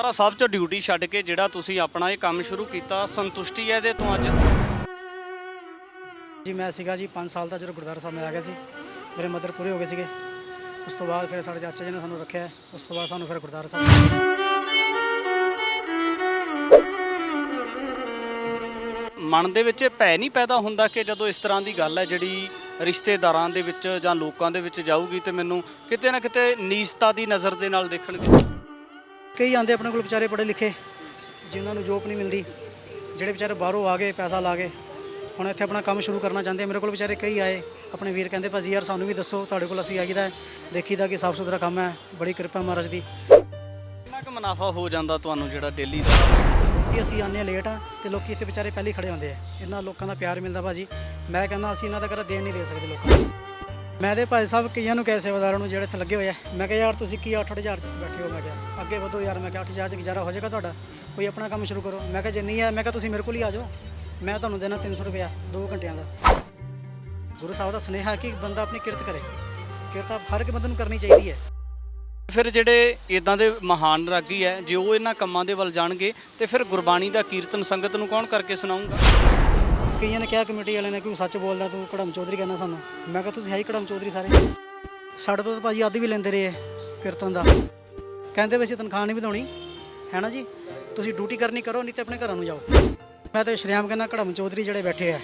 ਸਾਰਾ ਸਭ ਤੋਂ ਡਿਊਟੀ ਛੱਡ ਕੇ ਜਿਹੜਾ ਤੁਸੀਂ ਆਪਣਾ ਇਹ ਕੰਮ ਸ਼ੁਰੂ ਕੀਤਾ ਸੰਤੁਸ਼ਟੀ ਹੈ ਇਹਦੇ ਤੋਂ ਅੱਜ? ਜੀ ਮੈਂ ਸੀਗਾ ਜੀ 5 ਸਾਲ ਦਾ ਜਦੋਂ ਗੁਰਦੁਆਰਾ ਸਾਹਿਬ ਮੈਂ ਆ ਗਿਆ ਸੀ। ਮੇਰੇ ਮਦਰ ਪੂਰੇ ਹੋ ਗਏ ਸੀਗੇ। ਉਸ ਤੋਂ ਬਾਅਦ ਫਿਰ ਸਾਡੇ ਚਾਚਾ ਜੀ ਨੇ ਸਾਨੂੰ ਰੱਖਿਆ। ਉਸ ਤੋਂ ਬਾਅਦ ਸਾਨੂੰ ਫਿਰ ਗੁਰਦੁਆਰਾ ਸਾਹਿਬ ਮਨ ਦੇ ਵਿੱਚ ਭੈ ਨਹੀਂ ਪੈਦਾ ਹੁੰਦਾ ਕਿ ਜਦੋਂ ਇਸ ਤਰ੍ਹਾਂ ਦੀ ਗੱਲ ਹੈ ਜਿਹੜੀ ਰਿਸ਼ਤੇਦਾਰਾਂ ਦੇ ਵਿੱਚ ਜਾਂ ਲੋਕਾਂ ਦੇ ਵਿੱਚ ਜਾਊਗੀ ਤੇ ਮੈਨੂੰ ਕਿਤੇ ਨਾ ਕਿਤੇ ਨੀਚਤਾ ਦੀ ਨਜ਼ਰ ਦੇ ਨਾਲ ਦੇਖਣਗੇ। ਕਈ ਆਂਦੇ ਆਪਣੇ ਕੋਲ ਵਿਚਾਰੇ ਪੜ੍ਹੇ ਲਿਖੇ ਜਿਨ੍ਹਾਂ ਨੂੰ ਜੋਬ ਨਹੀਂ ਮਿਲਦੀ ਜਿਹੜੇ ਵਿਚਾਰੇ ਬਾਹਰੋਂ ਆ ਗਏ ਪੈਸਾ ਲਾ ਕੇ ਹੁਣ ਇੱਥੇ ਆਪਣਾ ਕੰਮ ਸ਼ੁਰੂ ਕਰਨਾ ਚਾਹੁੰਦੇ। ਮੇਰੇ ਕੋਲ ਵਿਚਾਰੇ ਕਈ ਆਏ ਆਪਣੇ ਵੀਰ ਕਹਿੰਦੇ ਭਾਜੀ ਯਾਰ ਸਾਨੂੰ ਵੀ ਦੱਸੋ ਤੁਹਾਡੇ ਕੋਲ ਅਸੀਂ ਆਈਦਾ ਦੇਖੀਦਾ ਕਿ ਸਾਫ਼ ਸੁਥਰਾ ਕੰਮ ਹੈ ਬੜੀ ਕਿਰਪਾ ਮਹਾਰਾਜ ਦੀ। ਕਿੰਨਾ ਕੁ ਮੁਨਾਫਾ ਹੋ ਜਾਂਦਾ ਤੁਹਾਨੂੰ ਜਿਹੜਾ ਡੇਲੀ ਦਾ? ਕਿ ਅਸੀਂ ਆਨੇ ਲੇਟ ਆ ਤੇ ਲੋਕੀ ਇੱਥੇ ਵਿਚਾਰੇ ਪਹਿਲੇ ਖੜੇ ਹੁੰਦੇ ਆ। ਇਹਨਾਂ ਲੋਕਾਂ ਦਾ ਪਿਆਰ ਮਿਲਦਾ ਭਾਜੀ। ਮੈਂ ਕਹਿੰਦਾ ਅਸੀਂ ਇਹਨਾਂ ਦਾ ਕਰ ਦੇਣ ਨਹੀਂ ਦੇ ਸਕਦੇ ਲੋਕਾਂ ਨੂੰ। ਮੈਂ ਤੇ ਭਾਈ ਸਾਹਿਬ ਕਈਆਂ ਨੂੰ ਕਹੇ ਸੇਵਾਦਾਰਾਂ ਨੂੰ ਜਿਹੜੇ ਇੱਥੇ ਲੱਗੇ ਹੋਏ ਆ। ਮੈਂ ਕਿਹਾ ਯਾਰ ਤੁਸੀਂ ਕੀ 8-8000 ਚ ਬੈਠੇ ਹੋ? ਮੈਂ ਕਿਹਾ ਅੱਗੇ ਵਧੋ ਯਾਰ। ਮੈਂ ਕਿਹਾ 8000 ਚ ਗੁਜ਼ਾਰਾ ਹੋ ਜਾਏਗਾ ਤੁਹਾਡਾ। ਕੋਈ ਆਪਣਾ ਕੰਮ ਸ਼ੁਰੂ ਕਰੋ। ਮੈਂ ਕਿਹਾ ਜੇ ਨਹੀਂ ਹੈ ਮੈਂ ਕਿਹਾ ਤੁਸੀਂ ਮੇਰੇ ਕੋਲ ਹੀ ਆ ਜਾਓ। ਮੈਂ ਤੁਹਾਨੂੰ ਦੇਣਾ 300 ਰੁਪਇਆ 2 ਘੰਟਿਆਂ ਦਾ। ਗੁਰੂ ਸਾਹਿਬ ਦਾ ਸੁਨੇਹਾ ਹੈ ਕਿ ਬੰਦਾ ਆਪਣੀ ਕਿਰਤ ਕਰੇ। ਕਿਰਤ ਹਰ ਇੱਕ ਬੰਦੇ ਨੂੰ ਕਰਨੀ ਚਾਹੀਦੀ ਹੈ। ਫਿਰ ਜਿਹੜੇ ਇਦਾਂ ਦੇ ਮਹਾਨ ਰਾਗੀ ਹੈ ਜੇ ਉਹ ਇਹਨਾਂ ਕੰਮਾਂ ਦੇ ਵੱਲ ਜਾਣਗੇ ਤੇ ਫਿਰ ਗੁਰਬਾਣੀ ਦਾ ਕੀਰਤਨ ਸੰਗਤ ਨੂੰ ਕੌਣ ਕਰਕੇ ਸੁਣਾਊਗਾ? ਕਈਆਂ ਨੇ ਕਿਹਾ ਕਮੇਟੀ ਵਾਲਿਆਂ ਨੇ ਕਿ ਸੱਚ ਬੋਲਦਾ ਤੂੰ ਕੜਮ ਚੌਧਰੀ ਕਹਿੰਦਾ ਸਾਨੂੰ। ਮੈਂ ਕਿਹਾ ਤੁਸੀਂ ਹੈ ਹੀ ਕੜਮ ਚੌਧਰੀ ਸਾਰੇ। ਸਾਡੇ ਤੋਂ ਤਾਂ ਭਾਜੀ ਆਦੀ ਵੀ ਲੈਂਦੇ ਰਹੇ ਕੀਰਤਨ ਦਾ। ਕਹਿੰਦੇ ਵੀ ਅਸੀਂ ਤਨਖਾਹ ਨਹੀਂ ਵਧਾਉਣੀ ਹੈ ਨਾ ਜੀ? ਤੁਸੀਂ ਡਿਊਟੀ ਕਰਨੀ ਕਰੋ, ਨਹੀਂ ਤੇ ਆਪਣੇ ਘਰਾਂ ਨੂੰ ਜਾਓ। ਮੈਂ ਤਾਂ ਸ਼੍ਰੀਆਮ ਕਹਿੰਦਾ ਕੜਮ ਚੌਧਰੀ ਜਿਹੜੇ ਬੈਠੇ ਆ,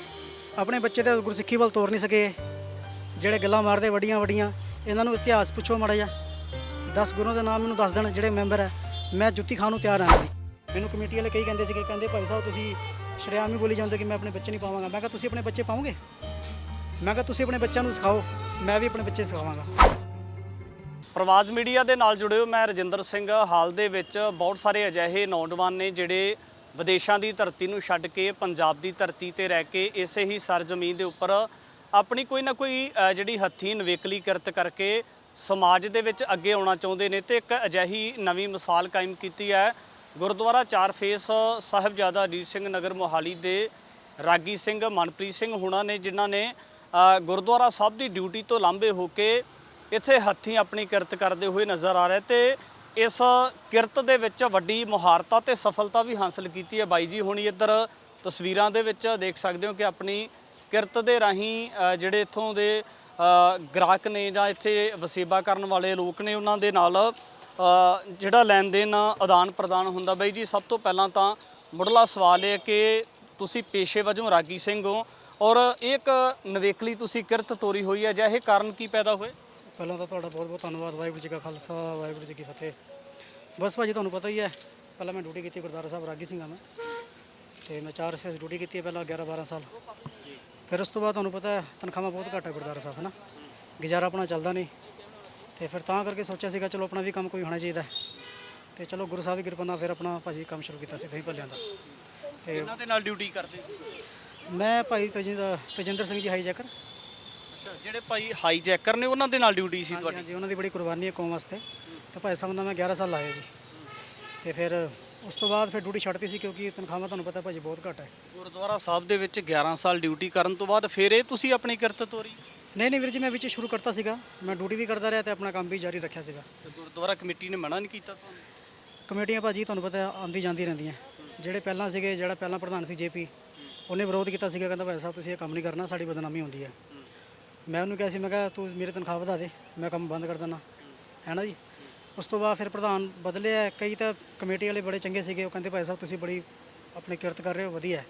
ਆਪਣੇ ਬੱਚੇ ਤੇ ਗੁਰਸਿੱਖੀ ਵੱਲ ਤੋਰ ਨਹੀਂ ਸਕੇ। ਜਿਹੜੇ ਗੱਲਾਂ ਮਾਰਦੇ ਵੱਡੀਆਂ ਵੱਡੀਆਂ, ਇਹਨਾਂ ਨੂੰ ਇਤਿਹਾਸ ਪੁੱਛੋ ਮਾੜਾ ਜਿਹਾ। 10 ਗੁਰੂਆਂ ਦੇ ਨਾਮ ਮੈਨੂੰ ਦੱਸ ਦੇਣ, ਜਿਹੜੇ ਮੈਂਬਰ ਹੈ ਮੈਂ ਜੁੱਤੀ ਖਾਣ ਨੂੰ ਤਿਆਰ ਹਾਂ ਮੈਨੂੰ ਕਮੇਟੀ ਵਾਲੇ ਕਈ ਕਹਿੰਦੇ ਸੀਗੇ, ਕਹਿੰਦੇ ਭਾਈ ਸਾਹਿਬ ਤੁਸੀਂ ਸ਼ਰੇਆਮ ਹੀ ਬੋਲੀ ਜਾਂਦੇ ਕਿ ਮੈਂ ਆਪਣੇ ਬੱਚੇ ਨਹੀਂ ਪਾਵਾਂਗਾ। ਮੈਂ ਕਿਹਾ, ਤੁਸੀਂ ਆਪਣੇ ਬੱਚੇ ਪਾਓਗੇ? ਮੈਂ ਕਿਹਾ, ਤੁਸੀਂ ਆਪਣੇ ਬੱਚਿਆਂ ਨੂੰ ਸਿਖਾਓ, ਮੈਂ ਵੀ ਆਪਣੇ ਬੱਚੇ ਸਿਖਾਵਾਂਗਾ। ਪ੍ਰਵਾਦ ਮੀਡੀਆ ਦੇ ਨਾਲ ਜੁੜੇ ਹੋ ਮੈਂ ਰਜਿੰਦਰ ਸਿੰਘ। ਹਾਲ ਦੇ ਵਿੱਚ ਬਹੁਤ ਸਾਰੇ ਅਜਿਹੇ ਨੌਜਵਾਨ ਨੇ ਜਿਹੜੇ ਵਿਦੇਸ਼ਾਂ ਦੀ ਧਰਤੀ ਨੂੰ ਛੱਡ ਕੇ ਪੰਜਾਬ ਦੀ ਧਰਤੀ ਤੇ ਰਹਿ ਕੇ ਇਸੇ ਹੀ ਸਰਜ਼ਮੀਨ ਦੇ ਉੱਪਰ ਆਪਣੀ ਕੋਈ ਨਾ ਕੋਈ ਜਿਹੜੀ ਹੱਥੀਂ ਨਵੇਕਲੀ ਕਿਰਤ ਕਰਕੇ ਸਮਾਜ ਦੇ ਵਿੱਚ ਅੱਗੇ ਆਉਣਾ ਚਾਹੁੰਦੇ ਨੇ ਤੇ ਇੱਕ ਅਜਿਹੀ ਨਵੀਂ ਮਿਸਾਲ ਕਾਇਮ ਕੀਤੀ ਹੈ। ਗੁਰਦੁਆਰਾ ਚਾਰ ਫੇਸ ਸਾਹਿਬਜ਼ਾਦਾ ਅਜੀਤ ਸਿੰਘ ਨਗਰ ਮੋਹਾਲੀ ਦੇ ਰਾਗੀ ਸਿੰਘ, ਮਨਪ੍ਰੀਤ ਸਿੰਘ ਹੁਣਾਂ ਨੇ, ਜਿਨ੍ਹਾਂ ਨੇ ਗੁਰਦੁਆਰਾ ਸਾਹਿਬ ਦੀ ਡਿਊਟੀ ਤੋਂ ਲਾਂਭੇ ਹੋ ਕੇ ਇੱਥੇ ਹੱਥੀਂ ਆਪਣੀ ਕਿਰਤ ਕਰਦੇ ਹੋਏ ਨਜ਼ਰ ਆ ਰਹੇ ਤੇ ਇਸ ਕਿਰਤ ਦੇ ਵਿੱਚ ਵੱਡੀ ਮੁਹਾਰਤਾ ਤੇ ਸਫਲਤਾ ਵੀ ਹਾਸਲ ਕੀਤੀ ਹੈ ਬਾਈ ਜੀ। ਹੁਣੀ ਇੱਧਰ ਤਸਵੀਰਾਂ ਦੇ ਵਿੱਚ ਦੇਖ ਸਕਦੇ ਹੋ ਕਿ ਆਪਣੀ ਕਿਰਤ ਦੇ ਰਾਹੀਂ ਜਿਹੜੇ ਇੱਥੋਂ ਦੇ ਗ੍ਰਾਹਕ ਨੇ ਜਾਂ ਇੱਥੇ ਵਸੇਬਾ ਕਰਨ ਵਾਲੇ ਲੋਕ ਨੇ, ਉਹਨਾਂ ਦੇ ਨਾਲ ਜਿਹੜਾ ਲੈਣ ਦੇਣ ਆਦਾਨ ਪ੍ਰਦਾਨ ਹੁੰਦਾ ਬਾਈ ਜੀ। ਸਭ ਤੋਂ ਪਹਿਲਾਂ ਤਾਂ ਮੁੱਢਲਾ ਸਵਾਲ ਇਹ ਕਿ ਤੁਸੀਂ ਪੇਸ਼ੇ ਵਜੋਂ ਰਾਗੀ ਸਿੰਘ ਹੋ ਔਰ ਇਹ ਇੱਕ ਨਵੇਕਲੀ ਤੁਸੀਂ ਕਿਰਤ ਤੋਰੀ ਹੋਈ ਹੈ ਜਾਂ ਇਹ ਕਾਰਨ ਕੀ ਪੈਦਾ ਹੋਏ? ਪਹਿਲਾਂ ਤਾਂ ਤੁਹਾਡਾ ਬਹੁਤ ਬਹੁਤ ਧੰਨਵਾਦ ਵਾਹਿਗੁਰੂ ਜੀ ਕਾ ਖਾਲਸਾ ਵਾਹਿਗੁਰੂ ਜੀ ਕੀ ਫਤਿਹ। ਬਸ ਭਾਜੀ ਤੁਹਾਨੂੰ ਪਤਾ ਹੀ ਹੈ ਪਹਿਲਾਂ ਮੈਂ ਡਿਊਟੀ ਕੀਤੀ ਗੁਰਦੁਆਰਾ ਸਾਹਿਬ ਰਾਗੀ ਸਿੰਘਾਂ ਮੈਂ। ਤੇ ਮੈਂ ਚਾਰ ਸਪੇਸ ਡਿਊਟੀ ਕੀਤੀ ਹੈ ਪਹਿਲਾਂ 11 12 ਸਾਲ। ਫਿਰ ਉਸ ਤੋਂ ਬਾਅਦ ਤੁਹਾਨੂੰ ਪਤਾ ਹੈ ਤਨਖਾਹਾਂ ਬਹੁਤ ਘੱਟ ਹੈ ਗੁਰਦੁਆਰਾ ਸਾਹਿਬ ਨਾ? ਗੁਜ਼ਾਰਾ ਆਪਣਾ ਚੱਲਦਾ ਨਹੀਂ। ਤੇ ਫਿਰ ਤਾਂ ਕਰਕੇ ਸੋਚਿਆ ਸੀਗਾ ਚਲੋ ਆਪਣਾ ਵੀ ਕੰਮ ਕੋਈ ਹੋਣਾ ਚਾਹੀਦਾ। ਤੇ ਚਲੋ ਗੁਰੂ ਸਾਹਿਬ ਦੀ ਕਿਰਪਾ ਨਾਲ ਫਿਰ ਆਪਣਾ ਭਾਜੀ ਕੰਮ ਸ਼ੁਰੂ ਕੀਤਾ ਸੀ ਦਹੀਂ ਭੱਲਿਆਂ ਦਾ। ਤੇ ਇਹਨਾਂ ਦੇ ਨਾਲ ਡਿਊਟੀ ਕਰਦੇ ਸੀ? ਮੈਂ ਭਾਈ ਤਜਿੰਦਰ ਤਜਿੰਦਰ ਸਿੰਘ ਜੀ ਹਾਈ ਜੈਕਰ ਅੱਛਾ ਜਿਹੜੇ ਭਾਈ ਹਾਈਜੈਕਰ ਨੇ ਉਹਨਾਂ ਦੇ ਨਾਲ ਡਿਊਟੀ ਸੀ ਤੁਹਾਡੀ? ਹਾਂਜੀ ਉਹਨਾਂ ਦੀ ਬੜੀ ਕੁਰਬਾਨੀ ਹੈ ਕੌਮ ਵਾਸਤੇ। ਤੇ ਭਾਈ ਸਾਹਿਬ ਨਾਲ ਮੈਂ 11 ਸਾਲ ਲਾਏ ਜੀ। ਤੇ ਫਿਰ ਉਸ ਤੋਂ ਬਾਅਦ ਫਿਰ ਡਿਊਟੀ ਛੱਡਤੀ ਸੀ ਕਿਉਂਕਿ ਤਨਖਾਹਾਂ ਤੁਹਾਨੂੰ ਪਤਾ ਭਾਜੀ ਬਹੁਤ ਘੱਟ ਹੈ। ਗੁਰਦੁਆਰਾ ਸਾਹਿਬ ਦੇ ਵਿੱਚ 11 ਸਾਲ ਡਿਊਟੀ ਕਰਨ ਤੋਂ ਬਾਅਦ ਫਿਰ ਇਹ ਤੁਸੀਂ ਆਪਣੀ ਕਿਰਤ ਤੋਰੀ? ਨਹੀਂ ਨਹੀਂ ਵੀਰ ਜੀ ਮੈਂ ਵਿੱਚ ਸ਼ੁਰੂ ਕਰਤਾ ਸੀਗਾ। ਮੈਂ ਡਿਊਟੀ ਵੀ ਕਰਦਾ ਰਿਹਾ ਤੇ ਆਪਣਾ ਕੰਮ ਵੀ ਜਾਰੀ ਰੱਖਿਆ ਸੀਗਾ। ਤੇ ਗੁਰਦੁਆਰਾ ਕਮੇਟੀ ਨੇ ਮਨਾ ਨਹੀਂ ਕੀਤਾ ਤੁਹਾਨੂੰ? ਕਮੇਟੀਆਂ ਭਾਜੀ ਤੁਹਾਨੂੰ ਪਤਾ ਆਂਦੀ ਜਾਂਦੀ ਰਹਿੰਦੀਆਂ। ਜਿਹੜੇ ਪਹਿਲਾਂ ਸੀਗੇ ਜਿਹੜਾ ਪਹਿਲਾਂ ਪ੍ਰਧਾਨ ਸੀ ਜੇਪੀ ਉਹਨੇ ਵਿਰੋਧ ਕੀਤਾ ਸੀਗਾ। ਕਹਿੰਦਾ ਭਾਈ ਸਾਹਿਬ ਤੁਸੀਂ ਇਹ ਕੰਮ ਨਹੀਂ ਕਰਨਾ ਸਾਡੀ ਬਦਨਾਮੀ ਹੁੰਦੀ ਹੈ। ਮੈਂ ਉਹਨੂੰ ਕਿਹਾ ਸੀ ਮੈਂ ਕਿਹਾ ਤੂੰ ਮੇਰੀ ਤਨਖਾਹ ਵਧਾ ਦੇ ਮੈਂ ਕੰਮ ਬੰਦ ਕਰ ਦਿੰਦਾ। ਹੈ ਨਾ ਜੀ? ਉਸ ਤੋਂ ਬਾਅਦ ਫਿਰ ਪ੍ਰਧਾਨ ਬਦਲੇ ਆ ਕਈ ਤਾਂ ਕਮੇਟੀ ਵਾਲੇ ਬੜੇ ਚੰਗੇ ਸੀਗੇ ਉਹ ਕਹਿੰਦੇ ਭਾਈ ਸਾਹਿਬ ਤੁਸੀਂ ਬੜੀ ਆਪਣੀ ਕਿਰਤ ਕਰ ਰਹੇ ਹੋ ਵਧੀਆ।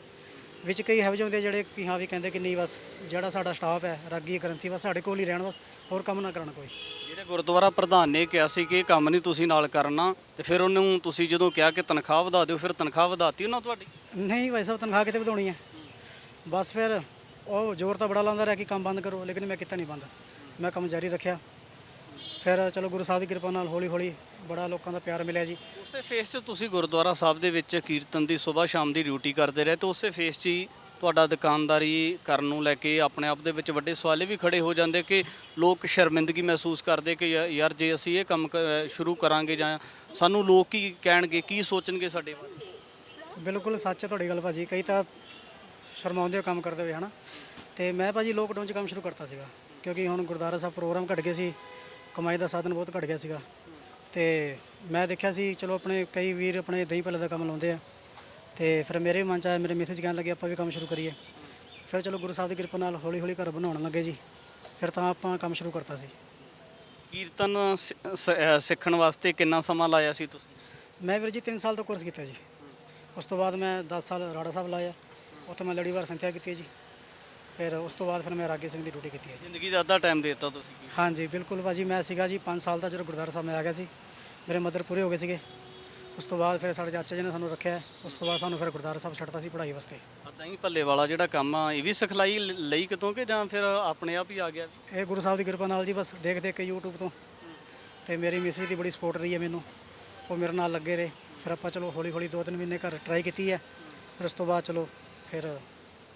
ਵਿੱਚ ਕਈ ਇਹੋ ਜਿਹੇ ਹੁੰਦੇ ਜਿਹੜੇ ਕਿ ਹਾਂ ਵੀ ਕਹਿੰਦੇ ਕਿ ਨਹੀਂ ਬਸ ਜਿਹੜਾ ਸਾਡਾ ਸਟਾਫ ਹੈ ਰਾਗੀ ਗ੍ਰੰਥੀ ਬਸ ਸਾਡੇ ਕੋਲ ਹੀ ਰਹਿਣ ਬਸ ਹੋਰ ਕੰਮ ਨਾ ਕਰਨ ਕੋਈ। ਜਿਹੜੇ ਗੁਰਦੁਆਰਾ ਪ੍ਰਧਾਨ ਨੇ ਕਿਹਾ ਸੀ ਕਿ ਇਹ ਕੰਮ ਨਹੀਂ ਤੁਸੀਂ ਨਾਲ ਕਰਨਾ ਤੇ ਫਿਰ ਉਹਨੂੰ ਤੁਸੀਂ ਜਦੋਂ ਕਿਹਾ ਕਿ ਤਨਖਾਹ ਵਧਾ ਦਿਓ ਫਿਰ ਤਨਖਾਹ ਵਧਾਤੀ ਉਹਨਾਂ ਤੁਹਾਡੀ? ਨਹੀਂ ਭਾਈ ਸਾਹਿਬ ਤਨਖਾਹ ਕਿਤੇ ਵਧਾਉਣੀ ਹੈ? ਬਸ ਫਿਰ ਉਹ ਜ਼ੋਰ ਤਾਂ ਬੜਾ ਲਾਉਂਦਾ ਰਿਹਾ ਕਿ ਕੰਮ ਬੰਦ ਕਰੋ ਲੇਕਿਨ ਮੈਂ ਕੀਤਾ ਨਹੀਂ ਬੰਦ। ਮੈਂ ਕੰਮ ਜਾਰੀ ਰੱਖਿਆ। ਫਿਰ ਚਲੋ ਗੁਰੂ ਸਾਹਿਬ ਦੀ ਕਿਰਪਾ ਨਾਲ ਹੌਲੀ ਹੌਲੀ ਬੜਾ ਲੋਕਾਂ ਦਾ ਪਿਆਰ ਮਿਲਿਆ ਜੀ। ਉਸੇ ਫੇਸ 'ਚ ਤੁਸੀਂ ਗੁਰਦੁਆਰਾ ਸਾਹਿਬ ਦੇ ਵਿੱਚ ਕੀਰਤਨ ਦੀ ਸਵੇਰ ਸ਼ਾਮ ਦੀ ਡਿਊਟੀ ਕਰਦੇ ਰਹੇ ਤੇ ਉਸੇ ਫੇਸ 'ਚ ਹੀ ਤੁਹਾਡਾ ਦੁਕਾਨਦਾਰੀ ਕਰਨ ਨੂੰ ਲੈ ਕੇ ਆਪਣੇ ਆਪ ਦੇ ਵਿੱਚ ਵੱਡੇ ਸਵਾਲੇ ਵੀ ਖੜੇ ਹੋ ਜਾਂਦੇ ਕਿ ਲੋਕ ਸ਼ਰਮਿੰਦਗੀ ਮਹਿਸੂਸ ਕਰਦੇ ਕਿ ਯਾ- ਯਾਰ ਜੇ ਅਸੀਂ ਇਹ ਕੰਮ ਕ- ਸ਼ੁਰੂ ਕਰਾਂਗੇ ਜਾਂ ਸਾਨੂੰ ਲੋਕ ਕੀ ਕਹਿਣਗੇ ਕੀ ਸੋਚਣਗੇ ਸਾਡੇ ਬਾਰੇ? ਬਿਲਕੁਲ ਸੱਚ ਹੈ ਤੁਹਾਡੀ ਗੱਲ ਭਾਜੀ। ਕਈ ਤਾਂ ਸ਼ਰਮਾਉਂਦੇ ਹੋ ਕੰਮ ਕਰਦੇ ਹੋਏ ਹਨਾ? ਤੇ ਮੈਂ ਭਾਜੀ ਲੋਕਡਾਊਨ 'ਚ ਕੰਮ ਸ਼ੁਰੂ ਕਰਤਾ ਸੀਗਾ ਕਿਉਂਕਿ ਹੁਣ ਗੁਰਦੁਆਰਾ ਸਾਹਿਬ ਪ੍ਰੋਗਰਾਮ ਘਟ ਗਏ ਸੀ ਕਮਾਈ ਦਾ ਸਾਧਨ ਬਹੁਤ ਘਟ ਗਿਆ ਸੀਗਾ। ਤੇ ਮੈਂ ਦੇਖਿਆ ਸੀ ਚਲੋ ਆਪਣੇ ਕਈ ਵੀਰ ਆਪਣੇ ਦਹੀਂ ਭੱਲੇ ਦਾ ਕੰਮ ਲਾਉਂਦੇ ਆ ਤੇ ਫਿਰ ਮੇਰੇ ਮਨ ਚ ਆਇਆ ਮੇਰੇ ਮਿੱਥੇ ਚ ਕਹਿਣ ਲੱਗੇ ਆਪਾਂ ਵੀ ਕੰਮ ਸ਼ੁਰੂ ਕਰੀਏ। ਫਿਰ ਚਲੋ ਗੁਰੂ ਸਾਹਿਬ ਦੀ ਕਿਰਪਾ ਨਾਲ ਹੌਲੀ ਹੌਲੀ ਘਰ ਬਣਾਉਣ ਲੱਗੇ ਜੀ ਫਿਰ ਤਾਂ ਆਪਾਂ ਕੰਮ ਸ਼ੁਰੂ ਕਰਤਾ ਸੀ। ਕੀਰਤਨ ਸਿ- ਸ- ਅਹ ਸਿੱਖਣ ਵਾਸਤੇ ਕਿੰਨਾ ਸਮਾਂ ਲਾਇਆ ਸੀ ਤੁਸੀਂ? ਮੈਂ ਵੀਰ ਜੀ 3 ਸਾਲ ਤੋਂ ਕੋਰਸ ਕੀਤਾ ਜੀ। ਉਸ ਤੋਂ ਬਾਅਦ ਮੈਂ 10 ਸਾਲ ਰਾੜਾ ਸਾਹਿਬ ਲਾਇਆ। ਉੱਥੇ ਮੈਂ ਲੜੀਵਾਰ ਸੰਥਿਆ ਕੀਤੀ ਹੈ ਜੀ। ਫਿਰ ਉਸ ਤੋਂ ਬਾਅਦ ਫਿਰ ਮੈਂ ਰਾਗੇ ਸਿੰਘ ਦੀ ਡਿਊਟੀ ਕੀਤੀ ਹੈ ਜੀ। ਜ਼ਿੰਦਗੀ ਦਾ ਅੱਧਾ ਟਾਈਮ ਦਿੱਤਾ ਤੁਸੀਂ। ਹਾਂਜੀ ਬਿਲਕੁਲ ਭਾਜੀ ਮੈਂ ਸੀਗਾ ਜੀ 5 ਸਾਲ ਦਾ ਜਦੋਂ ਗੁਰਦੁਆਰਾ ਸਾਹਿਬ ਮੈਂ ਆ ਗਿਆ ਸੀ। ਮੇਰੇ ਮਦਰ ਪੂਰੇ ਹੋ ਗਏ ਸੀਗੇ। ਉਸ ਤੋਂ ਬਾਅਦ ਫਿਰ ਸਾਡੇ ਚਾਚਾ ਜੀ ਨੇ ਸਾਨੂੰ ਰੱਖਿਆ। ਉਸ ਤੋਂ ਬਾਅਦ ਸਾਨੂੰ ਫਿਰ ਗੁਰਦੁਆਰਾ ਸਾਹਿਬ ਛੱਡਤਾ ਸੀ ਪੜ੍ਹਾਈ ਵਾਸਤੇ। ਅੱਧਾ ਹੀ ਭੱਲੇ ਵਾਲਾ ਜਿਹੜਾ ਕੰਮ ਆ ਇਹ ਵੀ ਸਿਖਲਾਈ ਲ- ਲਈ ਕਿਤੋਂ ਕਿ ਜਾਂ ਫਿਰ ਆਪਣੇ ਆਪ ਹੀ ਆ ਗਿਆ? ਇਹ ਗੁਰੂ ਸਾਹਿਬ ਦੀ ਕਿਰਪਾ ਨਾਲ ਜੀ ਬਸ ਦੇਖ ਦੇਖ ਕੇ YouTube ਤੋਂ। ਤੇ ਮੇਰੀ ਮਿਸਰੀ ਦੀ ਬੜੀ ਸਪੋਰਟ ਰਹੀ ਹੈ ਮੈਨੂੰ। ਉਹ ਮੇਰੇ ਨਾਲ ਲੱਗੇ ਰਹੇ। ਫਿਰ ਆਪਾਂ ਚਲੋ ਹੌਲੀ ਹੌਲੀ ਦੋ ਤਿੰਨ ਮਹੀਨੇ ਘਰ ਟਰਾਈ ਕੀਤੀ ਹੈ। ਫਿਰ ਉਸ ਤੋਂ ਬਾਅਦ ਚਲੋ ਫਿਰ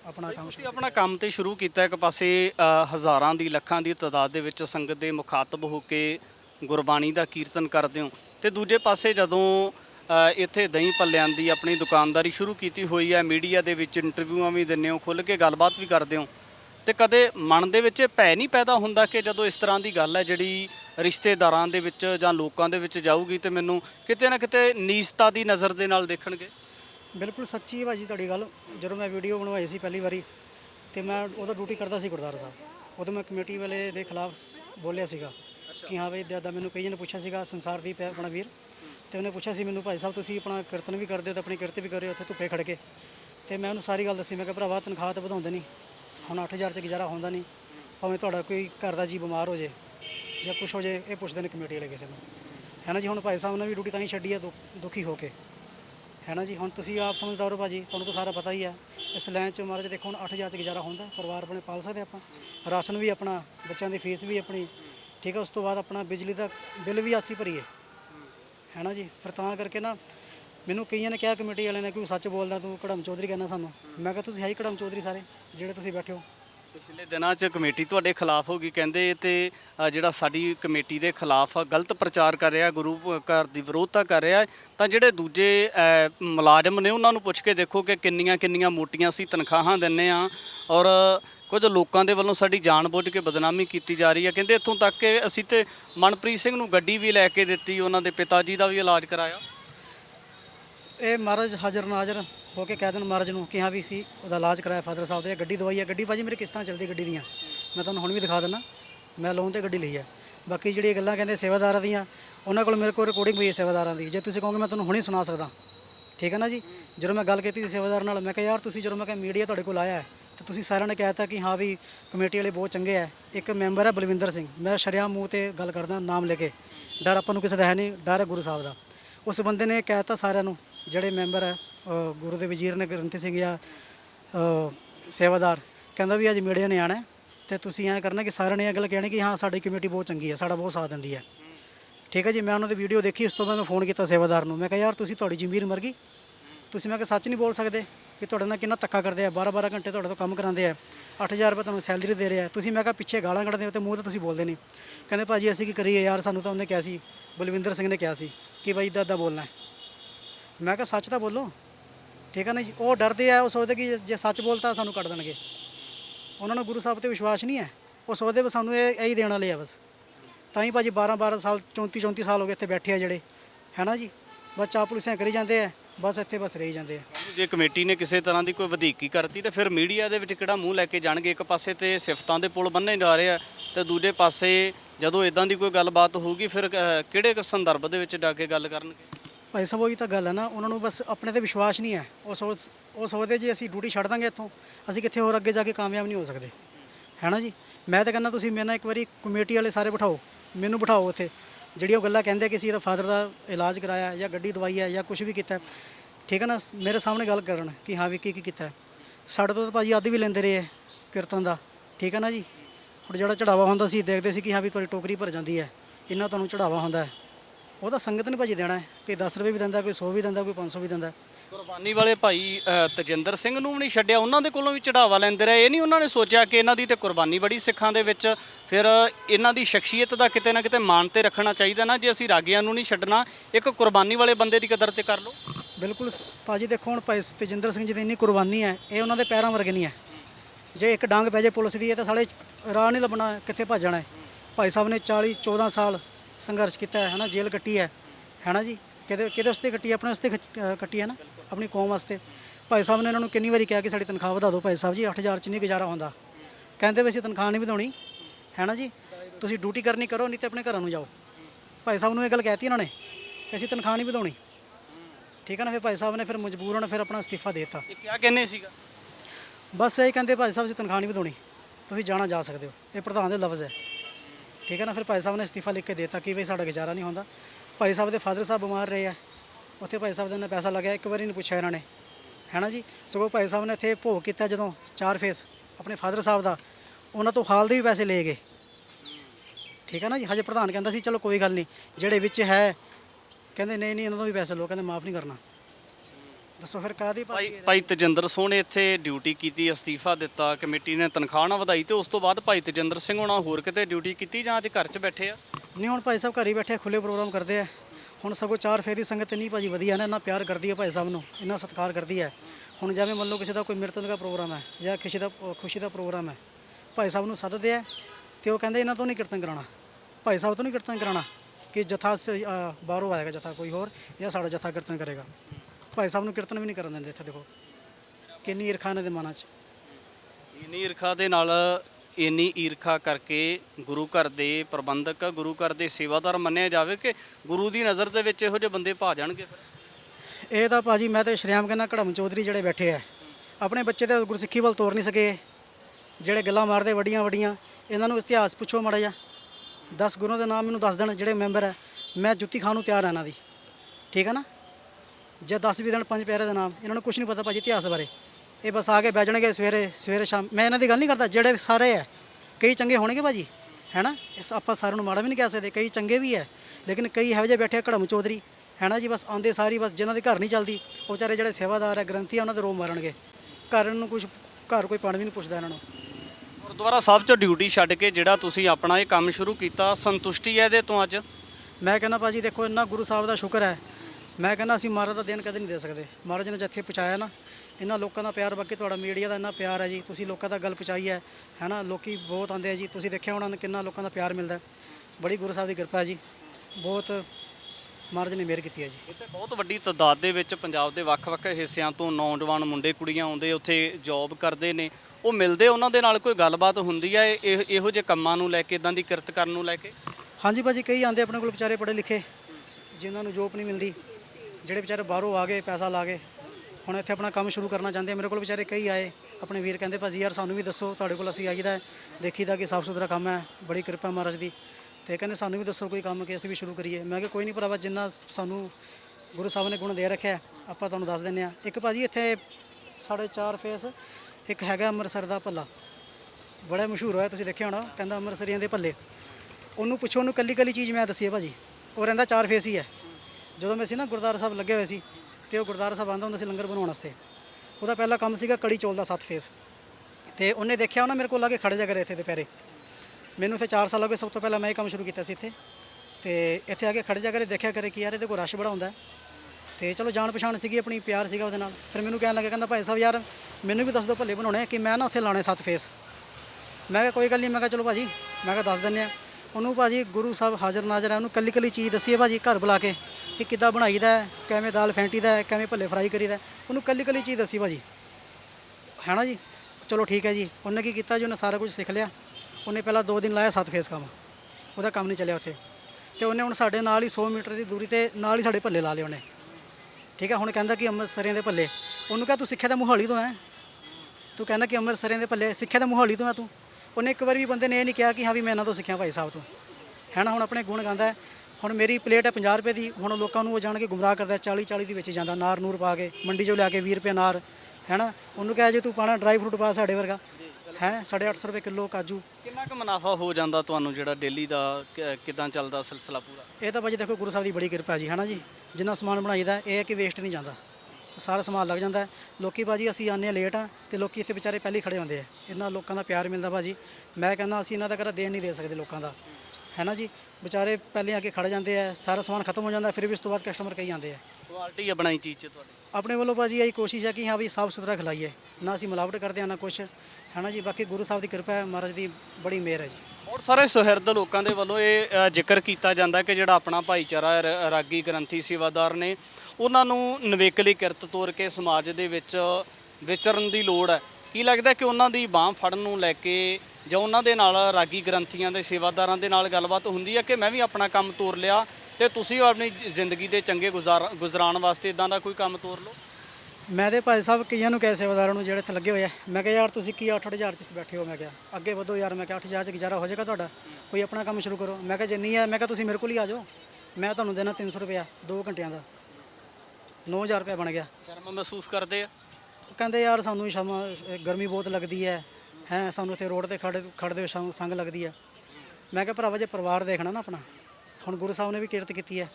ਆਪਣਾ ਕੰਮ ਤੁਸੀਂ ਆਪਣਾ ਕੰਮ ਤੇ ਸ਼ੁਰੂ ਕੀਤਾ ਇੱਕ ਪਾਸੇ ਅ, ਹਜ਼ਾਰਾਂ ਦੀ ਲੱਖਾਂ ਦੀ ਤਾਦਾਦ ਦੇ ਵਿੱਚ ਸੰਗਤ ਦੇ ਮੁਖਾਤਬ ਹੋ ਕੇ ਗੁਰਬਾਣੀ ਦਾ ਕੀਰਤਨ ਕਰਦੇ ਹੋ। ਤੇ ਦੂਜੇ ਪਾਸੇ ਜਦੋਂ ਅ, ਇੱਥੇ ਦਹੀਂ ਭੱਲਿਆਂ ਦੀ ਆਪਣੀ ਦੁਕਾਨਦਾਰੀ ਸ਼ੁਰੂ ਕੀਤੀ ਹੋਈ ਹੈ ਮੀਡੀਆ ਦੇ ਵਿੱਚ ਇੰਟਰਵਿਊਆਂ ਵੀ ਦਿੰਦੇ ਹੋ ਖੁੱਲ੍ਹ ਕੇ ਗੱਲਬਾਤ ਵੀ ਕਰਦੇ ਹੋ ਤੇ ਕਦੇ ਮਨ ਦੇ ਵਿੱਚ ਇਹ ਭੈ ਨਹੀਂ ਪੈਦਾ ਹੁੰਦਾ ਕਿ ਜਦੋਂ ਇਸ ਤਰ੍ਹਾਂ ਦੀ ਗੱਲ ਹੈ ਜਿਹੜੀ ਰਿਸ਼ਤੇਦਾਰਾਂ ਦੇ ਵਿੱਚ ਜਾਂ ਲੋਕਾਂ ਦੇ ਵਿੱਚ ਜਾਊਗੀ ਤੇ ਮੈਨੂੰ ਕਿਤੇ ਨਾ ਕਿਤੇ ਨੀਚਤਾ ਦੀ ਨਜ਼ਰ ਦੇ ਨਾਲ ਦੇਖਣਗੇ? ਬਿਲਕੁਲ ਸੱਚੀ ਹੈ ਭਾਜੀ ਤੁਹਾਡੀ ਗੱਲ। ਜਦੋਂ ਮੈਂ ਵੀਡੀਓ ਬਣਵਾਈ ਸੀ ਪਹਿਲੀ ਵਾਰੀ ਤੇ ਮੈਂ ਉਹਦਾ ਡਿਊਟੀ ਕਰਦਾ ਸੀ ਗੁਰਦੁਆਰਾ ਸਾਹਿਬ। ਉਦੋਂ ਮੈਂ ਕਮੇਟੀ ਵਾਲੇ ਦੇ ਖਿਲਾਫ ਬੋਲਿਆ ਸੀਗਾ ਕਿ ਹਾਂ ਬਈ ਦਾਦਾ ਮੈਨੂੰ ਕਈ ਨੇ ਪੁੱਛਿਆ ਸੀਗਾ ਸੰਸਾਰਦੀਪ ਹੈ ਆਪਣਾ ਵੀਰ। ਤੇ ਉਹਨੇ ਪੁੱਛਿਆ ਸੀ ਮੈਨੂੰ ਭਾਈ ਸਾਹਿਬ ਤੁਸੀਂ ਆਪਣਾ ਕੀਰਤਨ ਵੀ ਕਰਦੇ ਹੋ ਤੇ ਆਪਣੀ ਕਿਰਤ ਵੀ ਕਰ ਰਹੇ ਹੋ ਉੱਥੇ ਧੁੱਪੇ ਖੜ ਕੇ। ਤੇ ਮੈਂ ਉਹਨੂੰ ਸਾਰੀ ਗੱਲ ਦੱਸੀ ਮੈਂ ਕਿਹਾ ਭਰਾਵਾ ਤਨਖਾਹ ਤਾਂ ਵਧਾਉਂਦੇ ਨਹੀਂ। ਹੁਣ 8000 ਚ ਗੁਜ਼ਾਰਾ ਹੁੰਦਾ ਨਹੀਂ। ਭਾਵੇਂ ਤੁਹਾਡਾ ਕੋਈ ਘਰ ਦਾ ਜੀ ਬਿਮਾਰ ਹੋ ਜੇ ਜਾਂ ਕੁਛ ਹੋ ਜੇ ਇਹ ਪੁੱਛਦੇ ਨੇ ਕਮੇਟੀ ਵਾਲੇ ਕਿਸੇ ਨੂੰ। ਹੈ ਨਾ ਜੀ ਹੁਣ ਭਾਈ ਸਾਹਿਬ ਨੇ ਵੀ ਡਿਊਟੀ ਤਾਂ ਹੀ ਛੱਡੀ ਦੁ- ਦੁਖੀ ਹੋ ਕੇ। ਹੈ ਨਾ ਜੀ? ਹੁਣ ਤੁਸੀਂ ਆਪ ਸਮਝਦਾਰ ਹੋ ਭਾਜੀ, ਤੁਹਾਨੂੰ ਤਾਂ ਸਾਰਾ ਪਤਾ ਹੀ ਆ। ਇਸ ਲਾਈਨ 'ਚ ਮਹਾਰਾਜ ਦੇਖੋ, ਹੁਣ 8000 ਚ ਗੁਜ਼ਾਰਾ ਹੁੰਦਾ, ਪਰਿਵਾਰ ਆਪਣੇ ਪਾਲ ਸਕਦੇ ਆਪਾਂ। ਰਾਸ਼ਨ ਵੀ ਆਪਣਾ, ਬੱਚਿਆਂ ਦੀ ਫੀਸ ਵੀ ਆਪਣੀ, ਠੀਕ ਹੈ ਉਸ ਤੋਂ ਬਾਅਦ ਆਪਣਾ ਬਿਜਲੀ ਦਾ ਬਿੱਲ ਵੀ ਅਸੀਂ ਭਰੀਏ। ਹੈ ਨਾ ਜੀ? ਫਿਰ ਤਾਂ ਕਰਕੇ ਨਾ, ਮੈਨੂੰ ਕਈਆਂ ਨੇ ਕਿਹਾ, ਕਮੇਟੀ ਵਾਲਿਆਂ ਨੇ ਕਿ ਸੱਚ ਬੋਲਦਾ ਤੂੰ, ਕੜਮ ਚੌਧਰੀ ਕਹਿੰਦਾ ਸਾਨੂੰ। ਮੈਂ ਕਿਹਾ, ਤੁਸੀਂ ਹੈ ਹੀ ਕੜਮ ਚੌਧਰੀ ਸਾਰੇ, ਜਿਹੜੇ ਤੁਸੀਂ ਬੈਠੇ ਹੋ। ਪਿਛਲੇ ਦਿਨਾਂ 'ਚ ਕਮੇਟੀ ਤੁਹਾਡੇ ਖਿਲਾਫ ਹੋ ਗਈ ਕਹਿੰਦੇ ਤੇ ਅ, ਜਿਹੜਾ ਸਾਡੀ ਕਮੇਟੀ ਦੇ ਖਿਲਾਫ ਗਲਤ ਪ੍ਰਚਾਰ ਕਰ ਰਿਹਾ ਗੁਰੂ ਘਰ ਦੀ ਵਿਰੋਧਤਾ ਕਰ ਰਿਹਾ ਹੈ, ਤਾਂ ਜਿਹੜੇ ਦੂਜੇ ਅ, ਮੁਲਾਜ਼ਮ ਨੇ ਉਹਨਾਂ ਨੂੰ ਪੁੱਛ ਕੇ ਦੇਖੋ ਕਿ ਕਿੰਨੀਆਂ ਕਿੰਨੀਆਂ ਮੋਟੀਆਂ ਸੀ ਤਨਖਾਹਾਂ ਦਿੰਨੇ ਆ ਔਰ ਕੁਝ ਲੋਕਾਂ ਦੇ ਵੱਲੋਂ ਸਾਡੀ ਜਾਣਬੁੱਝ ਕੇ ਬਦਨਾਮੀ ਕੀਤੀ ਜਾ ਰਹੀ ਹੈ। ਕਹਿੰਦੇ ਇੱਥੋਂ ਤੱਕ ਕਿ ਅਸੀਂ ਤੇ ਮਨਪ੍ਰੀਤ ਸਿੰਘ ਨੂੰ ਗੱਡੀ ਵੀ ਲੈ ਕੇ ਦਿੱਤੀ ਉਹਨਾਂ ਦੇ ਪਿਤਾ ਜੀ ਦਾ ਵੀ ਇਲਾਜ ਕਰਾਇਆ। ਇਹ ਮਹਾਰਾਜ ਹਾਜ਼ਰ ਨਾਜ਼ਰ ਹੋ ਕੇ ਕਹਿ ਦੇਣ ਮਹਾਰਾਜ ਨੂੰ ਕਿ ਹਾਂ ਵੀ ਸੀ ਉਹਦਾ ਇਲਾਜ ਕਰਾਇਆ ਫਾਦਰ ਸਾਹਿਬ ਦੇ ਗੱਡੀ ਦਵਾਈ ਹੈ। ਗੱਡੀ ਭਾਜੀ ਮੇਰੇ ਕਿਸ ਤਰ੍ਹਾਂ ਚੱਲਦੀ ਗੱਡੀ ਦੀਆਂ? ਮੈਂ ਤੁਹਾਨੂੰ ਹੁਣ ਵੀ ਦਿਖਾ ਦਿੰਦਾ। ਮੈਂ ਲੋਨ ਤੇ ਗੱਡੀ ਲਈ ਹੈ। ਬਾਕੀ ਜਿਹੜੀਆਂ ਗੱਲਾਂ ਕਹਿੰਦੇ ਸੇਵਾਦਾਰਾਂ ਦੀਆਂ, ਉਹਨਾਂ ਕੋਲ ਮੇਰੇ ਕੋਲ ਰਿਕਾਰਡਿੰਗ ਵੀ ਹੈ ਸੇਵਾਦਾਰਾਂ ਦੀ। ਜੇ ਤੁਸੀਂ ਕਹੋਗੇ ਮੈਂ ਤੁਹਾਨੂੰ ਹੁਣੇ ਸੁਣਾ ਸਕਦਾ। ਠੀਕ ਹੈ ਨਾ ਜੀ? ਜਦੋਂ ਮੈਂ ਗੱਲ ਕੀਤੀ ਸੀ ਸੇਵਾਦਾਰ ਨਾਲ, ਮੈਂ ਕਿਹਾ, ਯਾਰ ਤੁਸੀਂ ਜਦੋਂ ਮੈਂ ਕਿਹਾ ਮੀਡੀਆ ਤੁਹਾਡੇ ਕੋਲ ਆਇਆ ਹੈ, ਤੇ ਤੁਸੀਂ ਸਾਰਿਆਂ ਨੇ ਕਹਿਤਾ ਕਿ ਹਾਂ ਵੀ ਕਮੇਟੀ ਵਾਲੇ ਬਹੁਤ ਚੰਗੇ ਹੈ। ਇੱਕ ਮੈਂਬਰ ਹੈ ਬਲਵਿੰਦਰ ਸਿੰਘ। ਮੈਂ ਸ਼ਰਿਆਮ ਮੂੰਹ ਤੇ ਗੱਲ ਕਰਦਾ ਨਾਮ ਲੈ ਕੇ। ਡਰ ਆਪਾਂ ਨੂੰ ਕਿਸੇ ਦਾ ਹੈ ਨਹੀਂ, ਡਰ ਹੈ ਗੁਰੂ ਸਾਹਿਬ ਦਾ। ਉਸ ਬੰਦੇ ਨੇ ਕਹਿਤਾ ਸਾਰਿਆਂ ਨੂੰ ਜਿਹੜੇ ਮੈਂਬਰ ਹੈ ਅ, ਗੁਰੂ ਦੇ ਵਜ਼ੀਰ ਨੇ ਗ੍ਰੰਥੀ ਸਿੰਘ ਜਾਂ ਅ, ਸੇਵਾਦਾਰ ਕਹਿੰਦਾ ਵੀ ਅੱਜ ਮੀਡੀਆ ਨੇ ਆਣਾ ਹੈ ਤੇ ਤੁਸੀਂ ਐਂ ਕਰਨਾ ਕਿ ਸਾਰਿਆਂ ਨੇ ਇਹ ਗੱਲ ਕਹਿਣੀ ਕਿ ਹਾਂ ਸਾਡੀ ਕਮੇਟੀ ਬਹੁਤ ਚੰਗੀ ਹੈ ਸਾਡਾ ਬਹੁਤ ਸਾਥ ਦਿੰਦੀ ਹੈ। ਠੀਕ ਹੈ ਜੀ ਮੈਂ ਉਹਨਾਂ ਦੀ ਵੀਡੀਓ ਦੇਖੀ ਉਸ ਤੋਂ ਬਾਅਦ ਮੈਂ ਫੋਨ ਕੀਤਾ ਸੇਵਾਦਾਰ ਨੂੰ। ਮੈਂ ਕਿਹਾ ਯਾਰ ਤੁਸੀਂ ਤੁਹਾਡੀ ਜ਼ਮੀਰ ਮਰ ਗਈ। ਤੁਸੀਂ ਮੈਂ ਕਿਹਾ ਸੱਚ ਨਹੀਂ ਬੋਲ ਸਕਦੇ ਕਿ ਤੁਹਾਡੇ ਨਾਲ ਕਿੰਨਾ ਧੱਕਾ ਕਰਦੇ ਆ 12 12 ਘੰਟੇ ਤੁਹਾਡੇ ਤੋਂ ਕੰਮ ਕਰਾਉਂਦੇ ਆ 8000 ਰੁਪਏ ਤੁਹਾਨੂੰ ਸੈਲਰੀ ਦੇ ਰਿਹਾ ਤੁਸੀਂ ਮੈਂ ਕਿਹਾ ਪਿੱਛੇ ਗਾਲਾਂ ਕੱਢਦੇ ਹੋ ਤੇ ਮੂੰਹ ਤੇ ਤੁਸੀਂ ਬੋਲਦੇ ਨਹੀਂ। ਕਹਿੰਦੇ ਭਾਜੀ ਅਸੀਂ ਕੀ ਕਰੀਏ? ਯਾਰ ਸਾਨੂੰ ਤਾਂ ਉਹਨੇ ਕਿਹਾ ਸੀ ਬਲਵਿੰਦਰ ਸਿੰਘ ਨੇ ਕਿਹਾ ਸੀ ਕਿ ਭਾਈ ਇੱਦਾਂ ਇੱਦਾਂ ਬੋਲਣਾ ਹੈ। ਮੈਂ ਕਿਹਾ, ਸੱਚ ਤਾਂ ਬੋਲੋ। ਠੀਕ ਹੈ ਨਾ ਜੀ? ਉਹ ਡਰਦੇ ਆ, ਉਹ ਸੋਚਦੇ ਕਿ ਜੇ- ਜੇ ਸੱਚ ਬੋਲਤਾ ਸਾਨੂੰ ਕੱਢ ਦੇਣਗੇ। ਉਹਨਾਂ ਨੂੰ ਗੁਰੂ ਸਾਹਿਬ ਤੇ ਵਿਸ਼ਵਾਸ ਨਹੀਂ ਹੈ। ਉਹ ਸੋਚਦੇ ਵੀ ਸਾਨੂੰ ਇਹ ਇਹੀ ਦੇਣ ਵਾਲੇ ਆ ਬਸ। ਤਾਂ ਹੀ ਭਾਜੀ 12 12 ਸਾਲ 34 34 ਸਾਲ ਹੋ ਗਏ ਇੱਥੇ ਬੈਠੇ ਆ ਜਿਹੜੇ। ਹੈ ਨਾ ਜੀ? ਬਸ ਚਾਪਲੂਸਿਆਂ ਕਰੀ ਜਾਂਦੇ ਆ। ਬਸ ਇੱਥੇ ਬਸ ਰਹੀ ਜਾਂਦੇ ਆ। ਜੇ ਕਮੇਟੀ ਨੇ ਕਿਸੇ ਤਰ੍ਹਾਂ ਦੀ ਕੋਈ ਵਧੀਕੀ ਕਰਤੀ, ਤਾਂ ਫਿਰ ਮੀਡੀਆ ਦੇ ਵਿੱਚ ਕਿਹੜਾ ਮੂੰਹ ਲੈ ਕੇ ਜਾਣਗੇ? ਇੱਕ ਪਾਸੇ ਤੇ ਸਿਫਤਾਂ ਦੇ ਪੁਲ ਬੰਨੇ ਜਾ ਰਹੇ ਆ, ਤੇ ਦੂਜੇ ਪਾਸੇ ਜਦੋਂ ਇਦਾਂ ਦੀ ਕੋਈ ਗੱਲਬਾਤ ਹੋਊਗੀ, ਫਿਰ ਕਿਹੜੇ ਸੰਦਰਭ ਦੇ ਵਿੱਚ ਜਾ ਕੇ ਗੱਲ ਕਰਨਗੇ? ਭਾਈ ਸਾਹਿਬ, ਉਹੀ ਤਾਂ ਗੱਲ ਹੈ ਨਾ, ਉਹਨਾਂ ਨੂੰ ਬਸ ਆਪਣੇ ਤੇ ਵਿਸ਼ਵਾਸ ਨਹੀਂ ਹੈ। ਉਹ ਸੋਚ, ਉਹ ਸੋਚਦੇ ਜੀ ਅਸੀਂ ਡਿਊਟੀ ਛੱਡ ਦਾਂਗੇ ਇੱਥੋਂ, ਅਸੀਂ ਕਿੱਥੇ ਹੋਰ ਅੱਗੇ ਜਾ ਕੇ ਕਾਮਯਾਬ ਨਹੀਂ ਹੋ ਸਕਦੇ। ਹੈ ਨਾ ਜੀ? ਮੈਂ ਤਾਂ ਕਹਿੰਦਾ ਤੁਸੀਂ ਮੇਰੇ ਨਾਲ ਇੱਕ ਵਾਰੀ ਕਮੇਟੀ ਵਾਲੇ ਸਾਰੇ ਬਿਠਾਓ, ਮੈਨੂੰ ਬਿਠਾਓ ਉੱਥੇ। ਜਿਹੜੀ ਉਹ ਗੱਲਾਂ ਕਹਿੰਦੇ ਕਿ ਅਸੀਂ ਇਹਦਾ ਫਾਦਰ ਦਾ ਇਲਾਜ ਕਰਾਇਆ, ਜਾਂ ਗੱਡੀ ਦਵਾਈ ਹੈ, ਜਾਂ ਕੁਝ ਵੀ ਕੀਤਾ। ਠੀਕ ਹੈ ਨਾ ਮੇਰੇ ਸਾਹਮਣੇ ਗੱਲ ਕਰਨ ਕਿ ਹਾਂ ਵੀ ਕੀ ਕੀ ਕੀਤਾ। ਸਾਡੇ ਤੋਂ ਤਾਂ ਭਾਜੀ ਅੱਧ ਵੀ ਲੈਂਦੇ ਰਹੇ ਹੈ ਕੀਰਤਨ ਦਾ। ਠੀਕ ਹੈ ਨਾ ਜੀ? ਹੁਣ ਜਿਹੜਾ ਚੜਾਵਾ ਹੁੰਦਾ ਸੀ, ਦੇਖਦੇ ਸੀ ਕਿ ਹਾਂ ਵੀ ਤੁਹਾਡੀ ਟੋਕਰੀ ਭਰ ਜਾਂਦੀ ਹੈ। ਇੰਨਾ ਤੁਹਾਨੂੰ ਚੜਾਵਾ ਹੁੰਦਾ ਹੈ। ਉਹ ਤਾਂ ਸੰਗਤ ਨੇ ਭਾਜੀ ਦੇਣਾ ਹੈ। ਕੋਈ 10 ਰੁਪਏ ਵੀ ਦਿੰਦਾ ਕੋਈ 100 ਵੀ ਦਿੰਦਾ ਕੋਈ 500 ਵੀ ਦਿੰਦਾ। ਕੁਰਬਾਨੀ ਵਾਲੇ ਭਾਈ ਅ, ਤਜਿੰਦਰ ਸਿੰਘ ਨੂੰ ਵੀ ਨਹੀਂ ਛੱਡਿਆ। ਉਹਨਾਂ ਦੇ ਕੋਲੋਂ ਵੀ ਚੜਾਵਾ ਲੈਂਦੇ ਰਹੇ। ਇਹ ਨਹੀਂ ਉਹਨਾਂ ਨੇ ਸੋਚਿਆ ਕਿ ਇਹਨਾਂ ਦੀ ਤੇ ਕੁਰਬਾਨੀ ਬੜੀ ਸਿੱਖਾਂ ਦੇ ਵਿੱਚ। ਫਿਰ ਇਹਨਾਂ ਦੀ ਸ਼ਖਸੀਅਤ ਦਾ ਕਿਤੇ ਨਾ ਕਿਤੇ ਮਾਣ ਤੇ ਰੱਖਣਾ ਚਾਹੀਦਾ ਨਾ। ਜੇ ਅਸੀਂ ਰਾਗੀਆਂ ਨੂੰ ਨਹੀਂ ਛੱਡਣਾ ਇੱਕ ਕੁਰਬਾਨੀ ਵਾਲੇ ਬੰਦੇ ਦੀ ਕਦਰ ਤੇ ਕਰ ਲਓ। ਬਿਲਕੁਲ ਸ- ਭਾਜੀ ਦੇਖੋ ਹੁਣ ਭਾਈ ਤੇਜਿੰਦਰ ਸਿੰਘ ਜੀ ਦੀ ਇੰਨੀ ਕੁਰਬਾਨੀ ਹੈ ਇਹ ਉਹਨਾਂ ਦੇ ਪੈਰਾਂ ਵਰਗੇ ਨਹੀਂ ਹੈ। ਜੇ ਇੱਕ ਡਾਂਗ ਪੈ ਜੇ ਪੁਲਿਸ ਦੀ ਇਹ ਤਾਂ ਸਾਲੇ ਰਾਹ ਨਹੀਂ ਲੱਭਣਾ ਕਿੱਥੇ ਭੱਜਣਾ ਹੈ। ਭਾਈ ਸਾਹਿਬ ਨੇ 40 14 ਸਾਲ ਸੰਘਰਸ਼ ਕੀਤਾ ਹੈ ਹਨਾ? ਜੇਲ੍ਹ ਕੱਟੀ ਹੈ ਹੈਨਾ ਜੀ? ਕਿਹਦੇ ਕਿਹਦੇ ਵਾਸਤੇ ਕੱਟੀ? ਹੈ? ਆਪਣੇ ਵਾਸਤੇ ਖਿੱਚ- ਕੱਟੀ ਹੈ ਨਾ? ਆਪਣੀ ਕੌਮ ਵਾਸਤੇ। ਭਾਈ ਸਾਹਿਬ ਨੇ ਇਹਨਾਂ ਨੂੰ ਕਿੰਨੀ ਵਾਰੀ ਕਿਹਾ ਕਿ ਸਾਡੀ ਤਨਖਾਹ ਵਧਾ ਦਿਓ ਭਾਈ ਸਾਹਿਬ ਜੀ 8000 ਚ ਨਹੀਂ ਗੁਜ਼ਾਰਾ ਹੁੰਦਾ। ਕਹਿੰਦੇ ਵੀ ਅਸੀਂ ਤਨਖਾਹ ਨਹੀਂ ਵਧਾਉਣੀ ਹੈਨਾ ਜੀ? ਤੁਸੀਂ ਡਿਊਟੀ ਕਰਨੀ ਕਰੋ ਨਹੀਂ ਤੇ ਆਪਣੇ ਘਰਾਂ ਨੂੰ ਜਾਓ। ਭਾਈ ਸਾਹਿਬ ਨੂੰ ਇਹ ਗੱਲ ਕਹਿਤੀ ਇਹਨਾਂ ਨੇ ਕਿ ਅਸੀਂ ਤਨਖਾਹ ਨਹੀਂ ਵਧਾਉਣੀ। ਠੀਕ ਹੈ ਨਾ? ਫਿਰ ਭਾਈ ਸਾਹਿਬ ਨੇ ਫਿਰ ਮਜਬੂਰ ਹੋਣਾ ਫਿਰ ਆਪਣਾ ਅਸਤੀਫਾ ਦੇ ਦਿੱਤਾ। ਇਹ ਕਿਆ ਕਹਿੰਨੇ ਸੀਗਾ? ਬਸ ਇਹ ਕਹਿੰਦੇ ਭਾਈ ਸਾਹਿਬ ਜੀ ਤਨਖਾਹ ਨਹੀਂ ਵਧਾਉਣੀ। ਤੁਸੀਂ ਜਾਣਾ ਜਾ ਸਕਦੇ ਹੋ। ਇਹ ਪ੍ਰਧਾਨ ਦੇ ਲਫ਼ਜ਼ ਹੈ। ਠੀਕ ਹੈ ਨਾ, ਫਿਰ ਭਾਈ ਸਾਹਿਬ ਨੇ ਅਸਤੀਫਾ ਲਿਖ ਕੇ ਦਿੱਤਾ ਕਿ ਵੀ ਸਾਡਾ ਗੁਜ਼ਾਰਾ ਨਹੀਂ ਹੁੰਦਾ। ਭਾਈ ਸਾਹਿਬ ਦੇ ਫਾਦਰ ਸਾਹਿਬ ਬਿਮਾਰ ਰਹੇ ਆ। ਉੱਥੇ ਭਾਈ ਸਾਹਿਬ ਦੇ ਨਾਲ ਪੈਸਾ ਲੱਗਿਆ, ਇੱਕ ਵਾਰੀ ਨਹੀਂ ਪੁੱਛਿਆ ਇਹਨਾਂ ਨੇ। ਹੈ ਨਾ ਜੀ? ਸਗੋਂ ਭਾਈ ਸਾਹਿਬ ਨੇ ਇੱਥੇ ਭੋਗ ਕੀਤਾ ਜਦੋਂ ਚਾਰ ਫੇਸ ਆਪਣੇ ਫਾਦਰ ਸਾਹਿਬ ਦਾ। ਉਹਨਾਂ ਤੋਂ ਹਾਲ ਦੇ ਵੀ ਪੈਸੇ ਲਏ ਗਏ। ਠੀਕ ਹੈ ਨਾ ਜੀ? ਹਜੇ ਪ੍ਰਧਾਨ ਕਹਿੰਦਾ ਸੀ, ਚਲੋ ਕੋਈ ਗੱਲ ਨਹੀਂ, ਜਿਹੜੇ ਵਿੱਚ ਹੈ, ਕਹਿੰਦੇ ਨਹੀਂ ਨਹੀਂ, ਇਹਨਾਂ ਤੋਂ ਵੀ ਪੈਸੇ ਲਓ, ਕਹਿੰਦੇ ਮਾਫ ਨਹੀਂ ਕਰਨਾ। ਦੱਸੋ ਫਿਰ ਕਾਹਦੀ ਭਾਈ ਭਾਈ ਤਜਿੰਦਰ ਸਿੰਘ ਨੇ ਇੱਥੇ ਡਿਊਟੀ ਕੀਤੀ ਅਸਤੀਫਾ ਦਿੱਤਾ ਕਮੇਟੀ ਨੇ ਤਨਖਾਹ ਨਾ ਵਧਾਈ ਤੇ ਉਸ ਤੋਂ ਬਾਅਦ ਭਾਈ ਤਜਿੰਦਰ ਸਿੰਘ ਹੋਣਾ ਹੋਰ ਕਿਤੇ ਡਿਊਟੀ ਕੀਤੀ ਜਾਂ ਅੱਜ ਘਰ 'ਚ ਬੈਠੇ ਆ? ਨਹੀਂ ਹੁਣ ਭਾਈ ਸਾਹਿਬ ਘਰ ਹੀ ਬੈਠੇ ਖੁੱਲੇ ਪ੍ਰੋਗਰਾਮ ਕਰਦੇ ਆ। ਹੁਣ ਸਗੋਂ ਚਾਰ ਫੇਰ ਦੀ ਸੰਗਤ ਨਹੀਂ ਭਾਜੀ ਵਧੀਆ ਨਾ ਇੰਨਾ ਪਿਆਰ ਕਰਦੀ ਹੈ ਭਾਈ ਸਾਹਿਬ ਨੂੰ ਇੰਨਾ ਸਤਿਕਾਰ ਕਰਦੀ ਹੈ ਹੁਣ ਜਿਵੇਂ ਮੰਨ ਲਓ ਕਿਸੇ ਦਾ ਕੋਈ ਮਿਰਤਨ ਦਾ ਪ੍ਰੋਗਰਾਮ ਹੈ ਜਾਂ ਕਿਸੇ ਦਾ ਖੁਸ਼ੀ ਦਾ ਪ੍ਰੋਗਰਾਮ ਹੈ ਭਾਈ ਸਾਹਿਬ ਨੂੰ ਸੱਦਦੇ ਆ ਤੇ ਉਹ ਕਹਿੰਦੇ ਇਹਨਾਂ ਤੋਂ ਨਹੀਂ ਕੀਰਤਨ ਕਰਾਉਣਾ। ਭਾਈ ਸਾਹਿਬ ਤੋਂ ਨਹੀਂ ਕੀਰਤਨ ਕਰਾਉਣਾ ਕਿ ਜਥਾ ਬਾਹਰੋਂ ਆਏਗਾ ਜਥਾ ਕੋਈ ਹੋਰ ਜਾਂ ਸਾਡਾ ਜਥਾ ਕੀਰਤਨ ਕਰੇਗਾ। ਭਾਈ ਸਾਹਿਬ ਨੂੰ ਕੀਰਤਨ ਵੀ ਨਹੀਂ ਕਰਨ ਦਿੰਦੇ ਇੱਥੇ ਦੇਖੋ। ਕਿੰਨੀ ਈਰਖਾ ਇਹਨਾਂ ਦੇ ਮਨਾਂ 'ਚ। ਇੰਨੀ ਈਰਖਾ ਦੇ ਨਾਲ ਇੰਨੀ ਈਰਖਾ ਕਰਕੇ ਗੁਰੂ ਘਰ ਦੇ ਪ੍ਰਬੰਧਕ ਗੁਰੂ ਘਰ ਦੇ ਸੇਵਾਦਾਰ ਮੰਨਿਆ ਜਾਵੇ ਕਿ ਗੁਰੂ ਦੀ ਨਜ਼ਰ ਦੇ ਵਿੱਚ ਇਹੋ ਜਿਹੇ ਬੰਦੇ ਭਾ ਜਾਣਗੇ ਇਹ ਤਾਂ ਭਾਜੀ ਮੈਂ ਤੇ ਸ਼੍ਰੀਆਮ ਕਹਿੰਦਾ ਕੜਮ ਚੌਧਰੀ ਜਿਹੜੇ ਬੈਠੇ ਆ। ਆਪਣੇ ਬੱਚੇ ਤੇ ਗੁਰਸਿੱਖੀ ਵੱਲ ਤੋਰ ਨਹੀਂ ਸਕੇ। ਜਿਹੜੇ ਗੱਲਾਂ ਮਾਰਦੇ ਵੱਡੀਆਂ ਵੱਡੀਆਂ ਇਹਨਾਂ ਨੂੰ ਇਤਿਹਾਸ ਪੁੱਛੋ ਮਾੜਾ ਜਿਹਾ। 10 ਗੁਰੂਆਂ ਦੇ ਨਾਮ ਮੈਨੂੰ ਦੱਸ ਦੇਣ ਜਿਹੜੇ ਮੈਂਬਰ ਹੈ ਮੈਂ ਜੁੱਤੀ ਖਾਣ ਨੂੰ ਤਿਆਰ ਹਾਂ ਇਹਨਾਂ ਦੀ। ਠੀਕ ਹੈ ਨਾ? ਜੇ 10 ਵੀ ਦੇਣ ਪੰਜ ਪਿਆਰੇ ਦੇ ਨਾਮ ਇਹਨਾਂ ਨੂੰ ਕੁਝ ਨਹੀਂ ਪਤਾ ਭਾਜੀ ਇਤਿਹਾਸ ਬਾਰੇ। ਇਹ ਬਸ ਆ ਕੇ ਬਹਿ ਜਾਣਗੇ ਸਵੇਰੇ ਸਵੇਰੇ ਸ਼ਾਮ। ਮੈਂ ਇਹਨਾਂ ਦੀ ਗੱਲ ਨਹੀਂ ਕਰਦਾ ਜਿਹੜੇ ਸਾਰੇ ਹੈ ਕਈ ਚੰਗੇ ਹੋਣਗੇ ਭਾਜੀ ਹੈ ਨਾ ਇਸ ਆਪਾਂ ਸਾਰਿਆਂ ਨੂੰ ਮਾੜਾ ਵੀ ਨਹੀਂ ਕਹਿ ਸਕਦੇ ਕਈ ਚੰਗੇ ਵੀ ਹੈ ਲੇਕਿਨ ਕਈ ਇਹੋ ਜਿਹੇ ਬੈਠੇ ਆ ਕੜਮ ਚੌਧਰੀ ਹੈ ਨਾ ਜੀ? ਬਸ ਆਉਂਦੇ ਸਾਰੀ ਬਸ ਜਿਨ੍ਹਾਂ ਦੇ ਘਰ ਨਹੀਂ ਚੱਲਦੀ ਉਹ ਵਿਚਾਰੇ ਜਿਹੜੇ ਸੇਵਾਦਾਰ ਹੈ ਗ੍ਰੰਥੀ ਆ ਉਹਨਾਂ ਦੇ ਰੋਮ ਮਾਰਨਗੇ। ਘਰ ਨੂੰ ਕੁਝ ਘਰ ਕੋਈ ਪਾਣੀ ਵੀ ਨਹੀਂ ਪੁੱਛਦਾ ਇਹਨਾਂ ਨੂੰ। ਗੁਰਦੁਆਰਾ ਸਾਹਿਬ 'ਚ ਡਿਊਟੀ ਛੱਡ ਕੇ ਜਿਹੜਾ ਤੁਸੀਂ ਆਪਣਾ ਇਹ ਕੰਮ ਸ਼ੁਰੂ ਕੀਤਾ ਸੰਤੁਸ਼ਟੀ ਹੈ ਇਹਦੇ ਤੋਂ ਅੱਜ? ਮੈਂ ਕਹਿੰਦਾ ਭਾਜੀ ਦੇਖੋ ਇੰਨਾ ਗੁਰੂ ਸਾਹਿਬ ਦਾ ਸ਼ੁਕਰ ਹੈ ਮੈਂ ਕਹਿੰਦਾ ਅਸੀਂ ਮਹਾਰਾਜ ਦਾ ਦੇਣ ਕਦੇ ਨਹੀਂ ਦੇ ਸਕਦੇ। ਮਹਾਰਾਜ ਨੇ ਜਿੱਥੇ ਪਹੁੰਚਾਇਆ ਨਾ ਇਹਨਾਂ ਲੋਕਾਂ ਦਾ ਪਿਆਰ ਬਾਕੀ ਤੁਹਾਡਾ ਮੀਡੀਆ ਦਾ ਇੰਨਾ ਪਿਆਰ ਹੈ ਜੀ ਤੁਸੀਂ ਲੋਕਾਂ ਦਾ ਗੱਲ ਪਹੁੰਚਾਈ ਹੈ ਹੈ ਨਾ ਲੋਕੀ ਬਹੁਤ ਆਉਂਦੇ ਆ ਜੀ ਤੁਸੀਂ ਦੇਖਿਆ ਹੋਣਾ ਕਿੰਨਾ ਲੋਕਾਂ ਦਾ ਪਿਆਰ ਮਿਲਦਾ। ਬੜੀ ਗੁਰੂ ਸਾਹਿਬ ਦੀ ਕਿਰਪਾ ਹੈ ਜੀ। ਬਹੁਤ ਮਹਾਰਾਜ ਨੇ ਮਿਹਰ ਕੀਤੀ ਹੈ ਜੀ। ਇੱਥੇ ਬਹੁਤ ਵੱਡੀ ਤਾਦਾਦ ਦੇ ਵਿੱਚ ਪੰਜਾਬ ਦੇ ਵੱਖ-ਵੱਖ ਹਿੱਸਿਆਂ ਤੋਂ ਨੌਜਵਾਨ ਮੁੰਡੇ ਕੁੜੀਆਂ ਆਉਂਦੇ ਉੱਥੇ ਜੌਬ ਕਰਦੇ ਨੇ। ਉਹ ਮਿਲਦੇ ਉਹਨਾਂ ਦੇ ਨਾਲ ਕੋਈ ਗੱਲਬਾਤ ਹੁੰਦੀ ਹੈ ਇਹ ਇਹੋ ਜਿਹੇ ਕੰਮਾਂ ਨੂੰ ਲੈ ਕੇ ਇਦਾਂ ਦੀ ਕਿਰਤ ਕਰਨ ਨੂੰ ਲੈ ਕੇ? ਹਾਂਜੀ ਭਾਜੀ ਕਈ ਆਂਦੇ ਆਪਣੇ ਕੋਲ ਵਿਚਾਰੇ ਪੜ੍ਹੇ ਲਿਖੇ ਜਿਨ੍ਹਾਂ ਨੂੰ ਜੋਬ ਨਹੀਂ ਮਿਲਦੀ। ਜਿਹੜੇ ਵਿਚਾਰੇ ਬਾਹਰੋਂ ਆ ਗਏ ਪੈਸਾ ਲਾ ਕੇ ਹੁਣ ਇੱਥੇ ਆਪਣਾ ਕੰਮ ਸ਼ੁਰੂ ਕਰਨਾ ਚਾਹੁੰਦੇ ਆ। ਮੇਰੇ ਕੋਲ ਵਿਚਾਰੇ ਕਈ ਆਏ ਆਪਣੇ ਵੀਰ ਕਹਿੰਦੇ ਭਾਜੀ ਯਾਰ ਸਾਨੂੰ ਵੀ ਦੱਸੋ ਤੁਹਾਡੇ ਕੋਲ ਅਸੀਂ ਆਈਦਾ ਹੈ, ਦੇਖੀਦਾ ਕਿ ਸਾਫ਼ ਸੁਥਰਾ ਕੰਮ ਹੈ ਬੜੀ ਕਿਰਪਾ ਮਹਾਰਾਜ ਦੀ। ਤੇ ਕਹਿੰਦੇ ਸਾਨੂੰ ਵੀ ਦੱਸੋ ਕੋਈ ਕੰਮ ਕਿ ਅਸੀਂ ਵੀ ਸ਼ੁਰੂ ਕਰੀਏ। ਮੈਂ ਕਿਹਾ ਕੋਈ ਨਹੀਂ ਭਰਾਵਾ ਜਿੰਨਾ ਸਾਨੂੰ ਗੁਰੂ ਸਾਹਿਬ ਨੇ ਗੁਣ ਦੇ ਰੱਖਿਆ ਆਪਾਂ ਤੁਹਾਨੂੰ ਦੱਸ ਦਿੰਦੇ ਆ ਇੱਕ ਭਾਜੀ ਇੱਥੇ ਸਾਢੇ ਚਾਰ ਫੇਸ ਇੱਕ ਹੈਗਾ ਅੰਮ੍ਰਿਤਸਰ ਦਾ ਭੱਲਾ। ਬੜਾ ਮਸ਼ਹੂਰ ਹੋਇਆ ਤੁਸੀਂ ਦੇਖਿਆ ਹੋਣਾ ਕਹਿੰਦਾ ਅੰਮ੍ਰਿਤਸਰੀਆਂ ਦੇ ਭੱਲੇ। ਉਹਨੂੰ ਪੁੱਛੋ ਉਹਨੂੰ ਕੱਲੀ ਕੱਲੀ ਚੀਜ਼ ਮੈਂ ਦੱਸੀ ਹੈ ਭਾਜੀ। ਉਹ ਰਹਿੰਦਾ ਚਾਰ ਫੇਸ ਹੀ ਹੈ। ਜਦੋਂ ਮੈਂ ਸੀ ਨਾ ਗੁਰਦੁਆਰਾ ਸਾਹਿਬ ਲੱਗੇ ਹੋਏ ਸੀ ਤੇ ਉਹ ਗੁਰਦੁਆਰਾ ਸਾਹਿਬ ਆਂਦਾ ਹੁੰਦਾ ਸੀ ਲੰਗਰ ਬਣਾਉਣ ਵਾਸਤੇ, ਉਹਦਾ ਪਹਿਲਾ ਕੰਮ ਸੀਗਾ ਕੜੀ ਚੌਲ ਦਾ ਸੱਤ ਫੇਸ। ਤੇ ਉਹਨੇ ਦੇਖਿਆ ਉਹਨਾਂ ਮੇਰੇ ਕੋਲ ਲਾ ਕੇ ਖੜੇ ਜਾ ਕਰੇ ਇੱਥੇ ਦੁਪਹਿਰੇ। ਮੈਨੂੰ ਇੱਥੇ 4 ਸਾਲ ਹੋ ਗਏ ਸਭ ਤੋਂ ਪਹਿਲਾਂ ਮੈਂ ਇਹ ਕੰਮ ਸ਼ੁਰੂ ਕੀਤਾ ਸੀ ਇੱਥੇ। ਤੇ ਇੱਥੇ ਆ ਕੇ ਖੜੇ ਜਾ ਕਰੇ, ਦੇਖਿਆ ਕਰੇ ਕਿ ਯਾਰ ਇਹਦੇ ਕੋਲ ਰਸ਼ ਬੜਾ ਹੁੰਦਾ। ਹੈ। ਤੇ ਚਲੋ ਜਾਣ ਪਛਾਣ ਸੀਗੀ, ਆਪਣੀ ਪਿਆਰ ਸੀਗਾ ਉਹਦੇ ਨਾਲ। ਫਿਰ ਮੈਨੂੰ ਕਹਿਣ ਲੱਗਾ, ਕਹਿੰਦਾ ਭਾਈ ਸਾਹਿਬ ਯਾਰ ਮੈਨੂੰ ਵੀ ਦੱਸ ਦਿਓ ਭੱਲੇ ਬਣਾਉਣੇ ਕਿ ਮੈਂ ਨਾ ਉੱਥੇ ਲਾਣੇ ਸੱਤ ਫੇਸ। ਮੈਂ ਕਿਹਾ, ਕੋਈ ਗੱਲ ਨਹੀਂ ਮੈਂ ਕਿਹਾ ਚਲੋ ਭਾਜੀ, ਮੈਂ ਕਿਹਾ ਦੱਸ ਦਿੰਦੇ ਆ। ਉਹਨੂੰ ਭਾਜੀ ਗੁਰੂ ਸਾਹਿਬ ਹਾਜ਼ਰ ਨਾਜ਼ਰ ਹੈ ਉਹਨੂੰ ਕੱਲੀ ਕੱਲੀ ਚੀਜ਼ ਦੱਸੀ ਹੈ ਭਾਜੀ, ਘਰ ਬੁਲਾ ਕੇ ਕਿ ਕਿੱਦਾਂ ਬਣਾਈਦਾ ਹੈ, ਕਿਵੇਂ ਦਾਲ ਫੈਂਟੀਦਾ ਹੈ, ਕਿਵੇਂ ਭੱਲੇ ਫਰਾਈ ਕਰੀਦਾ ਹੈ। ਉਹਨੂੰ ਕੱਲੀ ਕੱਲੀ ਚੀਜ਼ ਦੱਸੀ ਭਾਜੀ। ਹੈ ਨਾ ਜੀ? ਚਲੋ ਠੀਕ ਹੈ ਜੀ, ਉਹਨੇ ਕੀ ਕੀਤਾ ਜੀ, ਉਹਨੇ ਸਾਰਾ ਕੁਝ ਸਿੱਖ ਲਿਆ। ਉਹਨੇ ਪਹਿਲਾਂ 2 ਦਿਨ ਲਾਇਆ ਸੱਤ ਫੇਸ ਕੰਮ। ਉਹਦਾ ਕੰਮ ਨਹੀਂ ਚੱਲਿਆ ਉੱਥੇ। ਤੇ ਉਹਨੇ ਹੁਣ ਸਾਡੇ ਨਾਲ ਹੀ 100 ਮੀਟਰ ਦੀ ਦੂਰੀ ਤੇ ਨਾਲ ਹੀ ਸਾਡੇ ਭੱਲੇ ਲਾ ਲਏ ਉਹਨੇ। ਠੀਕ ਹੈ, ਹੁਣ ਕਹਿੰਦਾ ਕਿ ਅੰਮ੍ਰਿਤਸਰਿਆਂ ਦੇ ਭੱਲੇ। ਉਹਨੂੰ ਕਹ, ਤੂੰ ਸਿੱਖਿਆ ਤਾਂ ਮੋਹਾਲੀ ਤੋਂ ਹੈ? ਤੂੰ ਕਹਿੰਦਾ ਕਿ ਅੰਮ੍ਰਿਤਸਰਿਆਂ ਦੇ ਭੱਲੇ, ਸਿੱਖਿਆ ਤਾਂ ਮੋਹਾਲੀ ਤੋਂ ਹੈ ਤੂੰ? ਉਹਨੇ ਇੱਕ ਵਾਰ ਵੀ ਬੰਦੇ ਨੇ ਇਹ ਨਹੀਂ ਕਿਹਾ ਕਿ ਹਾਂ ਵੀ ਮੈਂ ਇਹਨਾਂ ਤੋਂ ਸਿੱਖਿਆ ਭਾਈ ਸਾਹਿਬ ਤੋਂ। ਹੈ ਨਾ ਹੁਣ ਆਪਣੇ ਗੁਣ ਗਾਉਂਦਾ ਹੁਣ ਮੇਰੀ ਪਲੇਟ ਹੈ 50 ਰੁਪਏ ਦੀ। ਹੁਣ ਲੋਕਾਂ ਨੂੰ ਉਹ ਜਾਣ ਕੇ ਗੁੰਮਰਾਹ ਕਰਦਾ 40 40 ਦੀ ਵਿੱਚ ਜਾਂਦਾ ਨਾਰ ਨੂਰ ਪਾ ਕੇ ਮੰਡੀ ਚੋਂ ਲਿਆ ਕੇ 20 ਰੁਪਏ ਨਾਰ। ਹੈ ਨਾ ਉਹਨੂੰ ਕਿਹਾ ਜੇ ਤੂੰ ਪਾਣਾ ਡਰਾਈ ਫਰੂਟ ਪਾ ਸਾਡੇ ਵਰਗਾ। ਹੈ 850 ਰੁਪਏ ਕਿਲੋ ਕਾਜੂ। ਕਿੰਨਾ ਕੁ ਮੁਨਾਫਾ ਹੋ ਜਾਂਦਾ ਤੁਹਾਨੂੰ ਜਿਹੜਾ ਡੇਲੀ ਦਾ ਕਿੱਦਾਂ ਚੱਲਦਾ ਸਿਲਸਿਲਾ ਪੂਰਾ? ਇਹ ਤਾਂ ਭਾਜੀ ਦੇਖੋ ਗੁਰੂ ਸਾਹਿਬ ਦੀ ਬੜੀ ਕਿਰਪਾ ਜੀ ਹੈ ਨਾ ਜੀ। ਜਿੰਨਾ ਸਮਾਨ ਬਣਾਈਦਾ ਇਹ ਹੈ ਕਿ ਵੇਸਟ ਨਹੀਂ ਜਾਂਦਾ। ਸਾਰਾ ਸਮਾਨ ਲੱਗ ਜਾਂਦਾ ਹੈ। ਲੋਕੀ ਭਾਜੀ ਅਸੀਂ ਆਨੇ ਲੇਟ ਆ ਤੇ ਲੋਕੀ ਇੱਥੇ ਵਿਚਾਰੇ ਪਹਿਲੇ ਹੀ ਖੜੇ ਹੁੰਦੇ ਆ। ਇਹਨਾਂ ਲੋਕਾਂ ਦਾ ਪਿਆਰ ਮਿਲਦਾ ਭਾਜੀ ਮੈਂ ਕਹਿੰਦਾ ਅਸੀਂ ਇਹਨਾਂ ਦਾ ਕਰਾ ਦੇਣ ਨਹੀਂ ਦੇ ਸਕਦੇ ਲੋਕਾਂ ਦਾ। ਹੈ ਨਾ ਜੀ? ਵਿਚਾਰੇ ਪਹਿਲੇ ਆ ਕੇ ਖੜ ਜਾਂਦੇ ਆ ਸਾਰਾ ਸਮਾਨ ਖਤਮ ਹੋ ਜਾਂਦਾ ਫਿਰ ਵੀ ਉਸ ਤੋਂ ਬਾਅਦ ਕਸਟਮਰ ਕਈ ਜਾਂਦੇ ਆ। ਕੁਆਲਿਟੀ ਆ ਬਣਾਈ ਚੀਜ਼ 'ਚ ਤੁਹਾਡੀ। ਆਪਣੇ ਵੱਲੋਂ ਭਾਜੀ ਇਹੀ ਕੋਸ਼ਿਸ਼ ਹੈ ਕਿ ਹਾਂ ਵੀ ਸਾਫ਼ ਸੁਥਰਾ ਖਿਲਾਈਏ। ਨਾ ਅਸੀਂ ਮਿਲਾਵਟ ਕਰਦੇ ਹਾਂ ਨਾ ਕੁਛ। ਹੈ ਨਾ ਜੀ? ਬਾਕੀ ਗੁਰੂ ਸਾਹਿਬ ਦੀ ਕਿਰਪਾ ਹੈ ਮਹਾਰਾਜ ਦੀ ਬੜੀ ਮਿਹਰ ਹੈ ਜੀ। ਬਹੁਤ ਸਾਰੇ ਸੁਹਿਰਦ ਲੋਕਾਂ ਦੇ ਵੱਲੋਂ ਇਹ ਅ, ਜ਼ਿਕਰ ਕੀਤਾ ਜਾਂਦਾ ਕਿ ਜਿਹੜਾ ਆਪਣਾ ਭਾਈਚਾਰਾ ਰ- ਰਾਗੀ ਗ੍ਰੰਥੀ ਸੇਵਾਦਾਰ ਨੇ ਉਹਨਾਂ ਨੂੰ ਨਵੇਕਲੀ ਕਿਰਤ ਤੋਰ ਕੇ ਸਮਾਜ ਦੇ ਵਿੱਚ ਵਿਚਰਨ ਦੀ ਲੋੜ ਹੈ। ਕੀ ਲੱਗਦਾ ਕਿ ਉਹਨਾਂ ਦੀ ਬਾਹ ਫੜਨ ਨੂੰ ਲੈ ਕੇ ਜਾਂ ਉਹਨਾਂ ਦੇ ਨਾਲ ਰਾਗੀ ਗ੍ਰੰਥੀਆਂ ਦੇ ਸੇਵਾਦਾਰਾਂ ਦੇ ਨਾਲ ਗੱਲਬਾਤ ਹੁੰਦੀ ਹੈ ਕਿ ਮੈਂ ਵੀ ਆਪਣਾ ਕੰਮ ਤੋਰ ਲਿਆ ਤੇ ਤੁਸੀਂ ਆਪਣੀ ਜ਼ਿੰਦਗੀ ਦੇ ਚੰਗੇ ਗੁਜ਼ਾਰ ਗੁਜ਼ਰਾਨ ਵਾਸਤੇ ਇਦਾਂ ਦਾ ਕੋਈ ਕੰਮ ਤੋਰ ਲਓ? ਮੈਂ ਤੇ ਭਾਈ ਸਾਹਿਬ ਕਈਆਂ ਨੂੰ ਕਹੇ ਸੇਵਾਦਾਰਾਂ ਨੂੰ ਜਿਹੜੇ ਇੱਥੇ ਲੱਗੇ ਹੋਏ ਆ। ਮੈਂ ਕਿਹਾ, ਯਾਰ ਤੁਸੀਂ ਕੀ 8-8000 ਚ ਬੈਠੇ ਹੋ? ਮੈਂ ਕਿਹਾ, ਅੱਗੇ ਵਧੋ ਯਾਰ। ਮੈਂ ਕਿਹਾ 8000 ਚ ਗੁਜ਼ਾਰਾ ਹੋ ਜਾਏਗਾ ਤੁਹਾਡਾ। ਕੋਈ ਆਪਣਾ ਕੰਮ ਸ਼ੁਰੂ ਕਰੋ। ਮੈਂ ਕਿਹਾ ਜੇ ਨਹੀਂ ਹੈ, ਮੈਂ ਕਿਹਾ, ਤੁਸੀਂ ਮੇਰੇ ਕੋਲ ਹੀ ਆ ਜਾਓ। ਮੈਂ ਤੁਹਾਨੂੰ ਦੇਣਾ 300 ਰੁਪਇਆ 2 ਘੰਟਿਆਂ ਦਾ। 9000 ਰੁਪਇਆ ਬਣ ਗਿਆ। ਸ਼ਰਮ ਮਹਿਸੂਸ ਕਰਦੇ ਆ? ਕਹਿੰਦੇ ਯਾਰ ਸਾਨੂੰ ਸ਼ਾਮ ਗਰਮੀ ਬਹੁਤ ਲੱਗਦੀ ਹੈ। ਹੈ ਸਾਨੂੰ ਇੱਥੇ ਰੋਡ ਤੇ ਖੜੇ ਖੜਦੇ ਹੋਏ ਸ਼ਾਮ ਸੰਗ ਲੱਗਦੀ ਹੈ। ਮੈਂ ਕਿਹਾ ਭਰਾਵਾ ਜੇ ਪਰਿਵਾਰ ਦੇਖਣਾ ਨਾ ਆਪਣਾ ਹੁਣ ਗੁਰੂ ਸਾਹਿਬ ਨੇ ਵੀ ਕਿਰਤ ਕੀਤੀ ਹੈ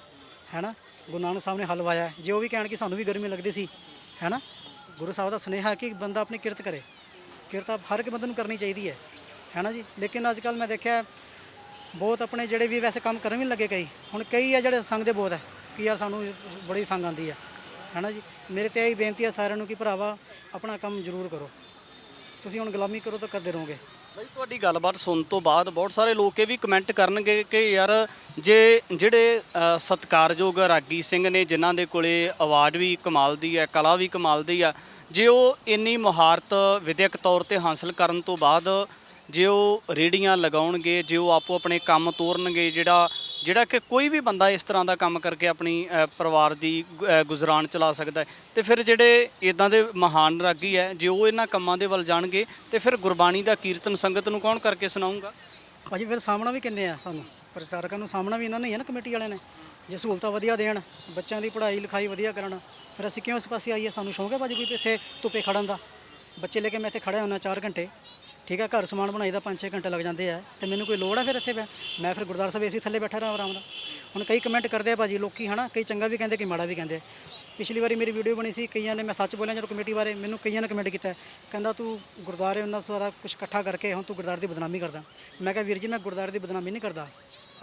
ਹੈਨਾ? ਗੁਰੂ ਨਾਨਕ ਸਾਹਿਬ ਨੇ ਹੱਲ ਵਾਇਆ। ਜੇ ਉਹ ਵੀ ਕਹਿਣ ਕਿ ਸਾਨੂੰ ਵੀ ਗਰਮੀ ਲੱਗਦੀ ਸੀ ਹੈਨਾ? ਗੁਰੂ ਸਾਹਿਬ ਦਾ ਸੁਨੇਹਾ ਕਿ ਬੰਦਾ ਆਪਣੀ ਕਿਰਤ ਕਰੇ। ਕਿਰਤ ਹਰ ਇੱਕ ਬੰਦੇ ਨੂੰ ਕਰਨੀ ਚਾਹੀਦੀ ਹੈ ਹੈਨਾ ਜੀ? ਲੇਕਿਨ ਅੱਜ ਕੱਲ ਮੈਂ ਦੇਖਿਆ ਬਹੁਤ ਆਪਣੇ ਜਿਹੜੇ ਵੀ ਵੈਸੇ ਕੰਮ ਕਰਨ ਵੀ ਲੱਗੇ ਕਈ। ਹੁਣ ਕਈ ਆ ਜਿਹੜੇ ਸੰਗ ਦੇ ਬਹੁਤ ਹੈ ਕਿ ਯਾਰ ਸਾਨੂੰ ਬੜੀ ਸੰਗ ਆਉਂਦੀ ਹੈ। ਹੈਨਾ ਜੀ? ਮੇਰੇ ਤੇ ਇਹੀ ਬੇਨਤੀ ਹੈ ਸਾਰਿਆਂ ਨੂੰ ਕਿ ਭਰਾਵਾ ਆਪਣਾ ਕੰਮ ਜ਼ਰੂਰ ਕਰੋ। ਤੁਸੀਂ ਹੁਣ ਗੁਲਾਮੀ ਕਰੋ ਤਾਂ ਕਰਦੇ ਰਹੋਗੇ। ਬਈ ਤੁਹਾਡੀ ਗੱਲਬਾਤ ਸੁਣਨ ਤੋਂ ਬਾਅਦ ਬਹੁਤ ਸਾਰੇ ਲੋਕ ਇਹ ਵੀ ਕਮੈਂਟ ਕਰਨਗੇ ਕਿ ਯਾਰ ਜੇ ਜਿਹੜੇ ਅ, ਸਤਿਕਾਰਯੋਗ ਰਾਗੀ ਸਿੰਘ ਨੇ ਜਿਨ੍ਹਾਂ ਦੇ ਕੋਲੇ ਆਵਾਜ਼ ਵੀ ਕਮਾਲ ਦੀ ਹੈ ਕਲਾ ਵੀ ਕਮਾਲ ਦੀ ਆ ਜੇ ਉਹ ਇੰਨੀ ਮਹਾਰਤ ਵਿਦਿਅਕ ਤੌਰ ਤੇ ਹਾਸਲ ਕਰਨ ਤੋਂ ਬਾਅਦ ਜੇ ਉਹ ਰੇੜੀਆਂ ਲਗਾਉਣਗੇ ਜੇ ਉਹ ਆਪੋ ਆਪਣੇ ਕੰਮ ਤੋਰਨਗੇ ਜਿਹੜਾ ਜਿਹੜਾ ਕਿ ਕੋਈ ਵੀ ਬੰਦਾ ਇਸ ਤਰ੍ਹਾਂ ਦਾ ਕੰਮ ਕਰਕੇ ਆਪਣੀ ਅ, ਪਰਿਵਾਰ ਦੀ ਗੁ- ਅ, ਗੁਜ਼ਰਾਨ ਚਲਾ ਸਕਦਾ ਹੈ। ਤੇ ਫਿਰ ਜਿਹੜੇ ਇਦਾਂ ਦੇ ਮਹਾਨ ਰਾਗੀ ਹੈ ਜੇ ਉਹ ਇਹਨਾਂ ਕੰਮਾਂ ਦੇ ਵੱਲ ਜਾਣਗੇ ਤੇ ਫਿਰ ਗੁਰਬਾਣੀ ਦਾ ਕੀਰਤਨ ਸੰਗਤ ਨੂੰ ਕੌਣ ਕਰਕੇ ਸੁਣਾਊਗਾ? ਭਾਜੀ ਫਿਰ ਸਾਹਮਣਾ ਵੀ ਕਿੰਨੇ ਆ ਸਾਨੂੰ? ਪ੍ਰਚਾਰਕਾਂ ਨੂੰ ਸਾਹਮਣਾ ਵੀ ਇਹਨਾਂ ਨੇ ਹੀ ਹੈ ਨਾ ਕਮੇਟੀ ਵਾਲਿਆਂ ਨੇ? ਜੇ ਸਹੂਲਤਾਂ ਵਧੀਆ ਦੇਣ ਬੱਚਿਆਂ ਦੀ ਪੜ੍ਹਾਈ ਲਿਖਾਈ ਵਧੀਆ ਕਰਨ ਫਿਰ ਅਸੀਂ ਕਿਉਂ ਇਸ ਪਾਸੇ ਆਈਏ? ਸਾਨੂੰ ਸ਼ੌਂਕ ਹੈ ਭਾਜੀ ਕੋਈ ਇੱਥੇ ਧੁੱਪੇ ਖੜਨ ਦਾ? ਬੱਚੇ ਲੈ ਕੇ ਮੈਂ ਇੱਥੇ ਖੜਿਆ ਹੁੰਦਾ 4 ਘੰਟੇ। ਠੀਕ ਹੈ ਘਰ ਸਮਾਨ ਬਣਾਈ ਦਾ 5-6 ਘੰਟੇ ਲੱਗ ਜਾਂਦੇ ਆ। ਤੇ ਮੈਨੂੰ ਕੋਈ ਲੋੜ ਹੈ ਫਿਰ ਇੱਥੇ ਮੈਂ ਮੈਂ ਫਿਰ ਗੁਰਦੁਆਰਾ ਸਾਹਿਬ ਏਸੀ ਥੱਲੇ ਬੈਠਾ ਰਹਾਂ ਆਰਾਮ ਨਾਲ। ਹੁਣ ਕਈ ਕਮੈਂਟ ਕਰਦੇ ਆ ਭਾਜੀ, ਲੋਕੀ ਹਨਾ, ਕਈ ਚੰਗਾ ਵੀ ਕਹਿੰਦੇ, ਕਈ ਮਾੜਾ ਵੀ ਕਹਿੰਦੇ ਪਿਛਲੀ ਵਾਰੀ ਮੇਰੀ ਵੀਡੀਓ ਬਣੀ ਸੀ, ਕਈਆਂ ਨੇ ਮੈਂ ਸੱਚ ਬੋਲਿਆ ਜਦੋਂ ਕਮੇਟੀ ਬਾਰੇ, ਮੈਨੂੰ ਕਈਆਂ ਨੇ ਕਮੈਂਟ ਕੀਤਾ ਕਹਿੰਦਾ, ਤੂੰ ਗੁਰਦੁਆਰੇ ਉਹਨਾਂ ਸਾਰਾ ਕੁਝ ਇਕੱਠਾ ਕਰਕੇ ਹੁਣ ਤੂੰ ਗੁਰਦੁਆਰੇ ਦੀ ਬਦਨਾਮੀ ਕਰਦਾ ਮੈਂ ਕਿਹਾ, ਵੀਰ ਜੀ, ਮੈਂ ਗੁਰਦੁਆਰੇ ਦੀ ਬਦਨਾਮੀ ਨਹੀਂ ਕਰਦਾ।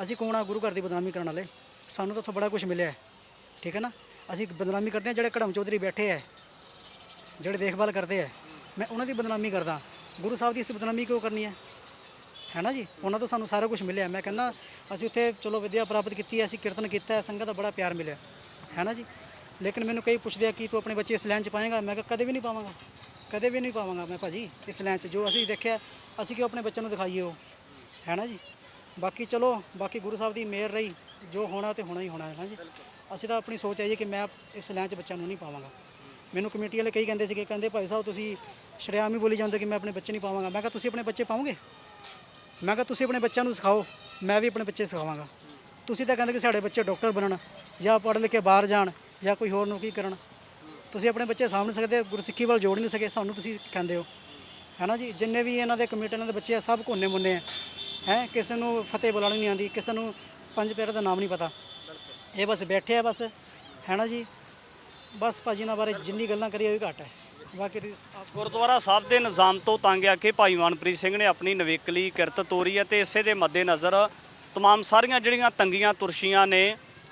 ਅਸੀਂ ਕੌਣ ਆ ਗੁਰੂ ਘਰ ਦੀ ਬਦਨਾਮੀ ਕਰਨ ਵਾਲੇ? ਸਾਨੂੰ ਤਾਂ ਉੱਥੋਂ ਬੜਾ ਕੁਝ ਮਿਲਿਆ ਠੀਕ ਹੈ ਨਾ? ਅਸੀਂ ਬਦਨਾਮੀ ਕਰਦੇ ਹਾਂ, ਜਿਹੜੇ ਕੜਮ ਚੌਧਰੀ ਬੈਠੇ ਹੈ, ਜਿਹੜੇ ਦੇਖਭਾਲ ਕਰਦੇ ਹੈ। ਮੈਂ ਉਹਨਾਂ ਦੀ ਬਦਨਾਮੀ ਕਰਦਾ ਗੁਰੂ ਸਾਹਿਬ ਦੀ ਅਸੀਂ ਬਦਨਾਮੀ ਕਿਉਂ ਕਰਨੀ ਹੈ? ਹੈ ਨਾ ਜੀ? ਉਹਨਾਂ ਤੋਂ ਸਾਨੂੰ ਸਾਰਾ ਕੁਝ ਮਿਲਿਆ। ਮੈਂ ਕਹਿੰਦਾ, ਅਸੀਂ ਉੱਥੇ ਚਲੋ ਵਿਦਿਆ ਪ੍ਰਾਪਤ ਕੀਤੀ ਹੈ, ਅਸੀਂ ਕੀਰਤਨ ਕੀਤਾ ਹੈ, ਸੰਗਤ ਦਾ ਬੜਾ ਪਿਆਰ ਮਿਲਿਆ। ਹੈ ਨਾ ਜੀ? ਲੇਕਿਨ ਮੈਨੂੰ ਕਈ ਪੁੱਛਦੇ ਆ, ਕਿ ਤੂੰ ਆਪਣੇ ਬੱਚੇ ਇਸ ਲਾਈਨ 'ਚ ਪਾਏਗਾ? ਮੈਂ ਕਿਹਾ, ਕਦੇ ਵੀ ਨਹੀਂ ਪਾਵਾਂਗਾ। ਕਦੇ ਵੀ ਨਹੀਂ ਪਾਵਾਂਗਾ ਮੈਂ ਭਾਜੀ ਇਸ ਲਾਈਨ 'ਚ। ਜੋ ਅਸੀਂ ਦੇਖਿਆ, ਅਸੀਂ ਕਿਉਂ ਆਪਣੇ ਬੱਚਿਆਂ ਨੂੰ ਦਿਖਾਈਏ ਉਹ? ਹੈ ਨਾ ਜੀ? ਬਾਕੀ ਚਲੋ, ਬਾਕੀ ਗੁਰੂ ਸਾਹਿਬ ਦੀ ਮਿਹਰ ਰਹੀ। ਜੋ ਹੋਣਾ ਤੇ ਹੋਣਾ ਹੀ ਹੋਣਾ ਹੈ ਨਾ ਜੀ? ਅਸੀਂ ਤਾਂ ਆਪਣੀ ਸੋਚ ਆਈ ਹੈ ਕਿ ਮੈਂ ਇਸ ਲਾਈਨ 'ਚ ਬੱਚਿਆਂ ਨੂੰ ਨਹੀਂ ਪਾਵਾਂਗਾ। ਮੈਨੂੰ ਕਮੇਟੀ ਵਾਲੇ ਕਈ ਕਹਿੰਦੇ ਸੀਗੇ, ਕਹਿੰਦੇ ਭਾਈ ਸਾਹਿਬ ਤੁਸੀਂ ਸ਼ਰੇਆਮ ਹੀ ਬੋਲੀ ਜਾਂਦੇ ਕਿ ਮੈਂ ਆਪਣੇ ਬੱਚੇ ਨਹੀਂ ਪਾਵਾਂਗਾ। ਮੈਂ ਕਿਹਾ, ਤੁਸੀਂ ਆਪਣੇ ਬੱਚੇ ਪਾਉਂਗੇ ਮੈਂ ਕਿਹਾ, ਤੁਸੀਂ ਆਪਣੇ ਬੱਚਿਆਂ ਨੂੰ ਸਿਖਾਓ, ਮੈਂ ਵੀ ਆਪਣੇ ਬੱਚੇ ਸਿਖਾਵਾਂਗਾ। ਤੁਸੀਂ ਤਾਂ ਕਹਿੰਦੇ ਕਿ ਸਾਡੇ ਬੱਚੇ ਡਾਕਟਰ ਬਣਨ ਜਾਂ ਪੜ੍ਹ ਲਿਖ ਕੇ ਬਾਹਰ ਜਾਣ ਜਾਂ ਕੋਈ ਹੋਰ ਨੌਕਰੀ ਕਰਨ। ਤੁਸੀਂ ਆਪਣੇ ਬੱਚੇ ਸਾਂਭ ਨਹੀਂ ਸਕਦੇ, ਗੁਰਸਿੱਖੀ ਵੱਲ ਜੋੜ ਨਹੀਂ ਸਕੇ ਸਾਨੂੰ ਤੁਸੀਂ ਕਹਿੰਦੇ ਹੋ। ਹੈ ਨਾ ਜੀ? ਜਿੰਨੇ ਵੀ ਇਹਨਾਂ ਦੇ ਕਮੇਟੀਆਂ ਦੇ ਬੱਚੇ ਆ, ਸਭ ਕੋਨੇ ਮੁੰਨੇ ਆ। ਹੈ? ਕਿਸੇ ਨੂੰ ਫਤਿਹ ਬੁਲਾਣੀ ਨਹੀਂ ਆਉਂਦੀ, ਕਿਸੇ ਨੂੰ ਪੰਜ ਪਿਆਰੇ ਦਾ ਨਾਮ ਨਹੀਂ ਪਤਾ। ਇਹ ਬਸ ਬੈਠੇ ਆ ਬਸ। ਹੈ ਨਾ ਜੀ? ਬਸ ਭਾਜੀ ਇਹਨਾਂ ਬਾਰੇ ਜਿੰਨੀ ਗੱਲਾਂ ਕਰੀਏ ਉਹ ਵੀ ਘੱਟ ਹੈ ਬਾਕੀ ਤੁਸੀਂ ਆਪ ਗੁਰਦੁਆਰਾ ਸਾਹਿਬ ਦੇ ਨਿਜ਼ਾਮ ਤੋਂ ਤੰਗ ਆ ਕੇ ਭਾਈ ਮਨਪ੍ਰੀਤ ਸਿੰਘ ਨੇ ਆਪਣੀ ਨਵੇਕਲੀ ਕਿਰਤ ਤੋਰੀ ਹੈ ਤੇ ਇਸੇ ਦੇ ਮੱਦੇਨਜ਼ਰ तमाम ਸਾਰੀਆਂ ਜਿਹੜੀਆਂ ਤੰਗੀਆਂ ਤੁਰਸ਼ੀਆਂ ਨੇ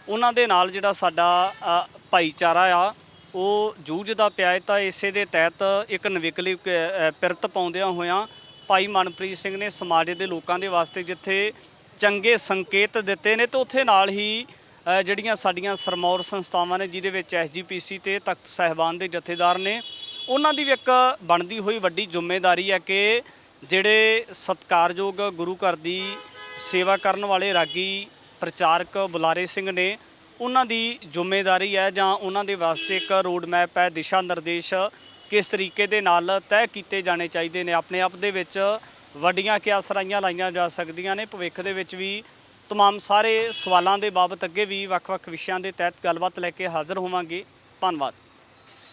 ਉਹਨਾਂ ਦੇ ਨਾਲ ਜਿਹੜਾ ਸਾਡਾ ਅ, ਭਾਈਚਾਰਾ ਆ ਉਹ ਜੂਝਦਾ ਪਿਆ ਹੈ ਤਾਂ ਇਸੇ ਦੇ ਤਹਿਤ ਇੱਕ ਨਵੇਕਲੀ ਕ- ਅ, ਪਿਰਤ ਪਾਉਂਦਿਆਂ ਹੋਇਆਂ ਭਾਈ ਮਨਪ੍ਰੀਤ ਸਿੰਘ ਨੇ ਸਮਾਜ ਦੇ ਲੋਕਾਂ ਦੇ ਵਾਸਤੇ ਜਿੱਥੇ ਚੰਗੇ ਸੰਕੇਤ ਦਿੱਤੇ ਨੇ ਤੇ ਉੱਥੇ ਨਾਲ ਹੀ ਅ, ਜਿਹੜੀਆਂ ਸਾਡੀਆਂ ਸਰਮੌਰ ਸੰਸਥਾਵਾਂ ਨੇ, ਜਿਹਦੇ ਵਿੱਚ ਐਸਜੀਪੀਸੀ ਤੇ ਤਖਤ ਸਹਿਬਾਨ ਦੇ ਜਥੇਦਾਰ ਨੇ, ਉਹਨਾਂ ਦੀ ਵੀ ਇੱਕ ਬਣਦੀ ਹੋਈ ਵੱਡੀ ਜ਼ਿੰਮੇਵਾਰੀ ਹੈ ਕਿ ਜਿਹੜੇ ਸਤਿਕਾਰਯੋਗ ਗੁਰੂ ਘਰ ਦੀ ਸੇਵਾ ਕਰਨ ਵਾਲੇ ਰਾਗੀ ਪ੍ਰਚਾਰਕ ਬੁਲਾਰੇ ਸਿੰਘ ਨੇ, ਉਹਨਾਂ ਦੀ ਜ਼ਿੰਮੇਵਾਰੀ ਹੈ ਜਾਂ ਉਹਨਾਂ ਦੇ ਵਾਸਤੇ ਇੱਕ ਰੋਡ ਮੈਪ ਹੈ, ਦਿਸ਼ਾ ਨਿਰਦੇਸ਼ ਕਿਸ ਤਰੀਕੇ ਦੇ ਨਾਲ ਤੈਅ ਕੀਤੇ ਜਾਣੇ ਚਾਹੀਦੇ ਨੇ। ਆਪਣੇ ਆਪ ਦੇ ਵਿੱਚ ਵੱਡੀਆਂ ਕਿਆਸਰਾਈਆਂ ਲਾਈਆਂ ਜਾ ਸਕਦੀਆਂ ਨੇ। ਭਵਿੱਖ ਦੇ ਵਿੱਚ ਵੀ ਤਮਾਮ ਸਾਰੇ ਸਵਾਲਾਂ ਦੇ ਬਾਬਤ ਅੱਗੇ ਵੀ ਵੱਖ-ਵੱਖ ਵਿਸ਼ਿਆਂ ਦੇ ਤਹਿਤ ਗੱਲਬਾਤ ਲੈ ਕੇ ਹਾਜ਼ਰ ਹੋਵਾਂਗੇ ਧੰਨਵਾਦ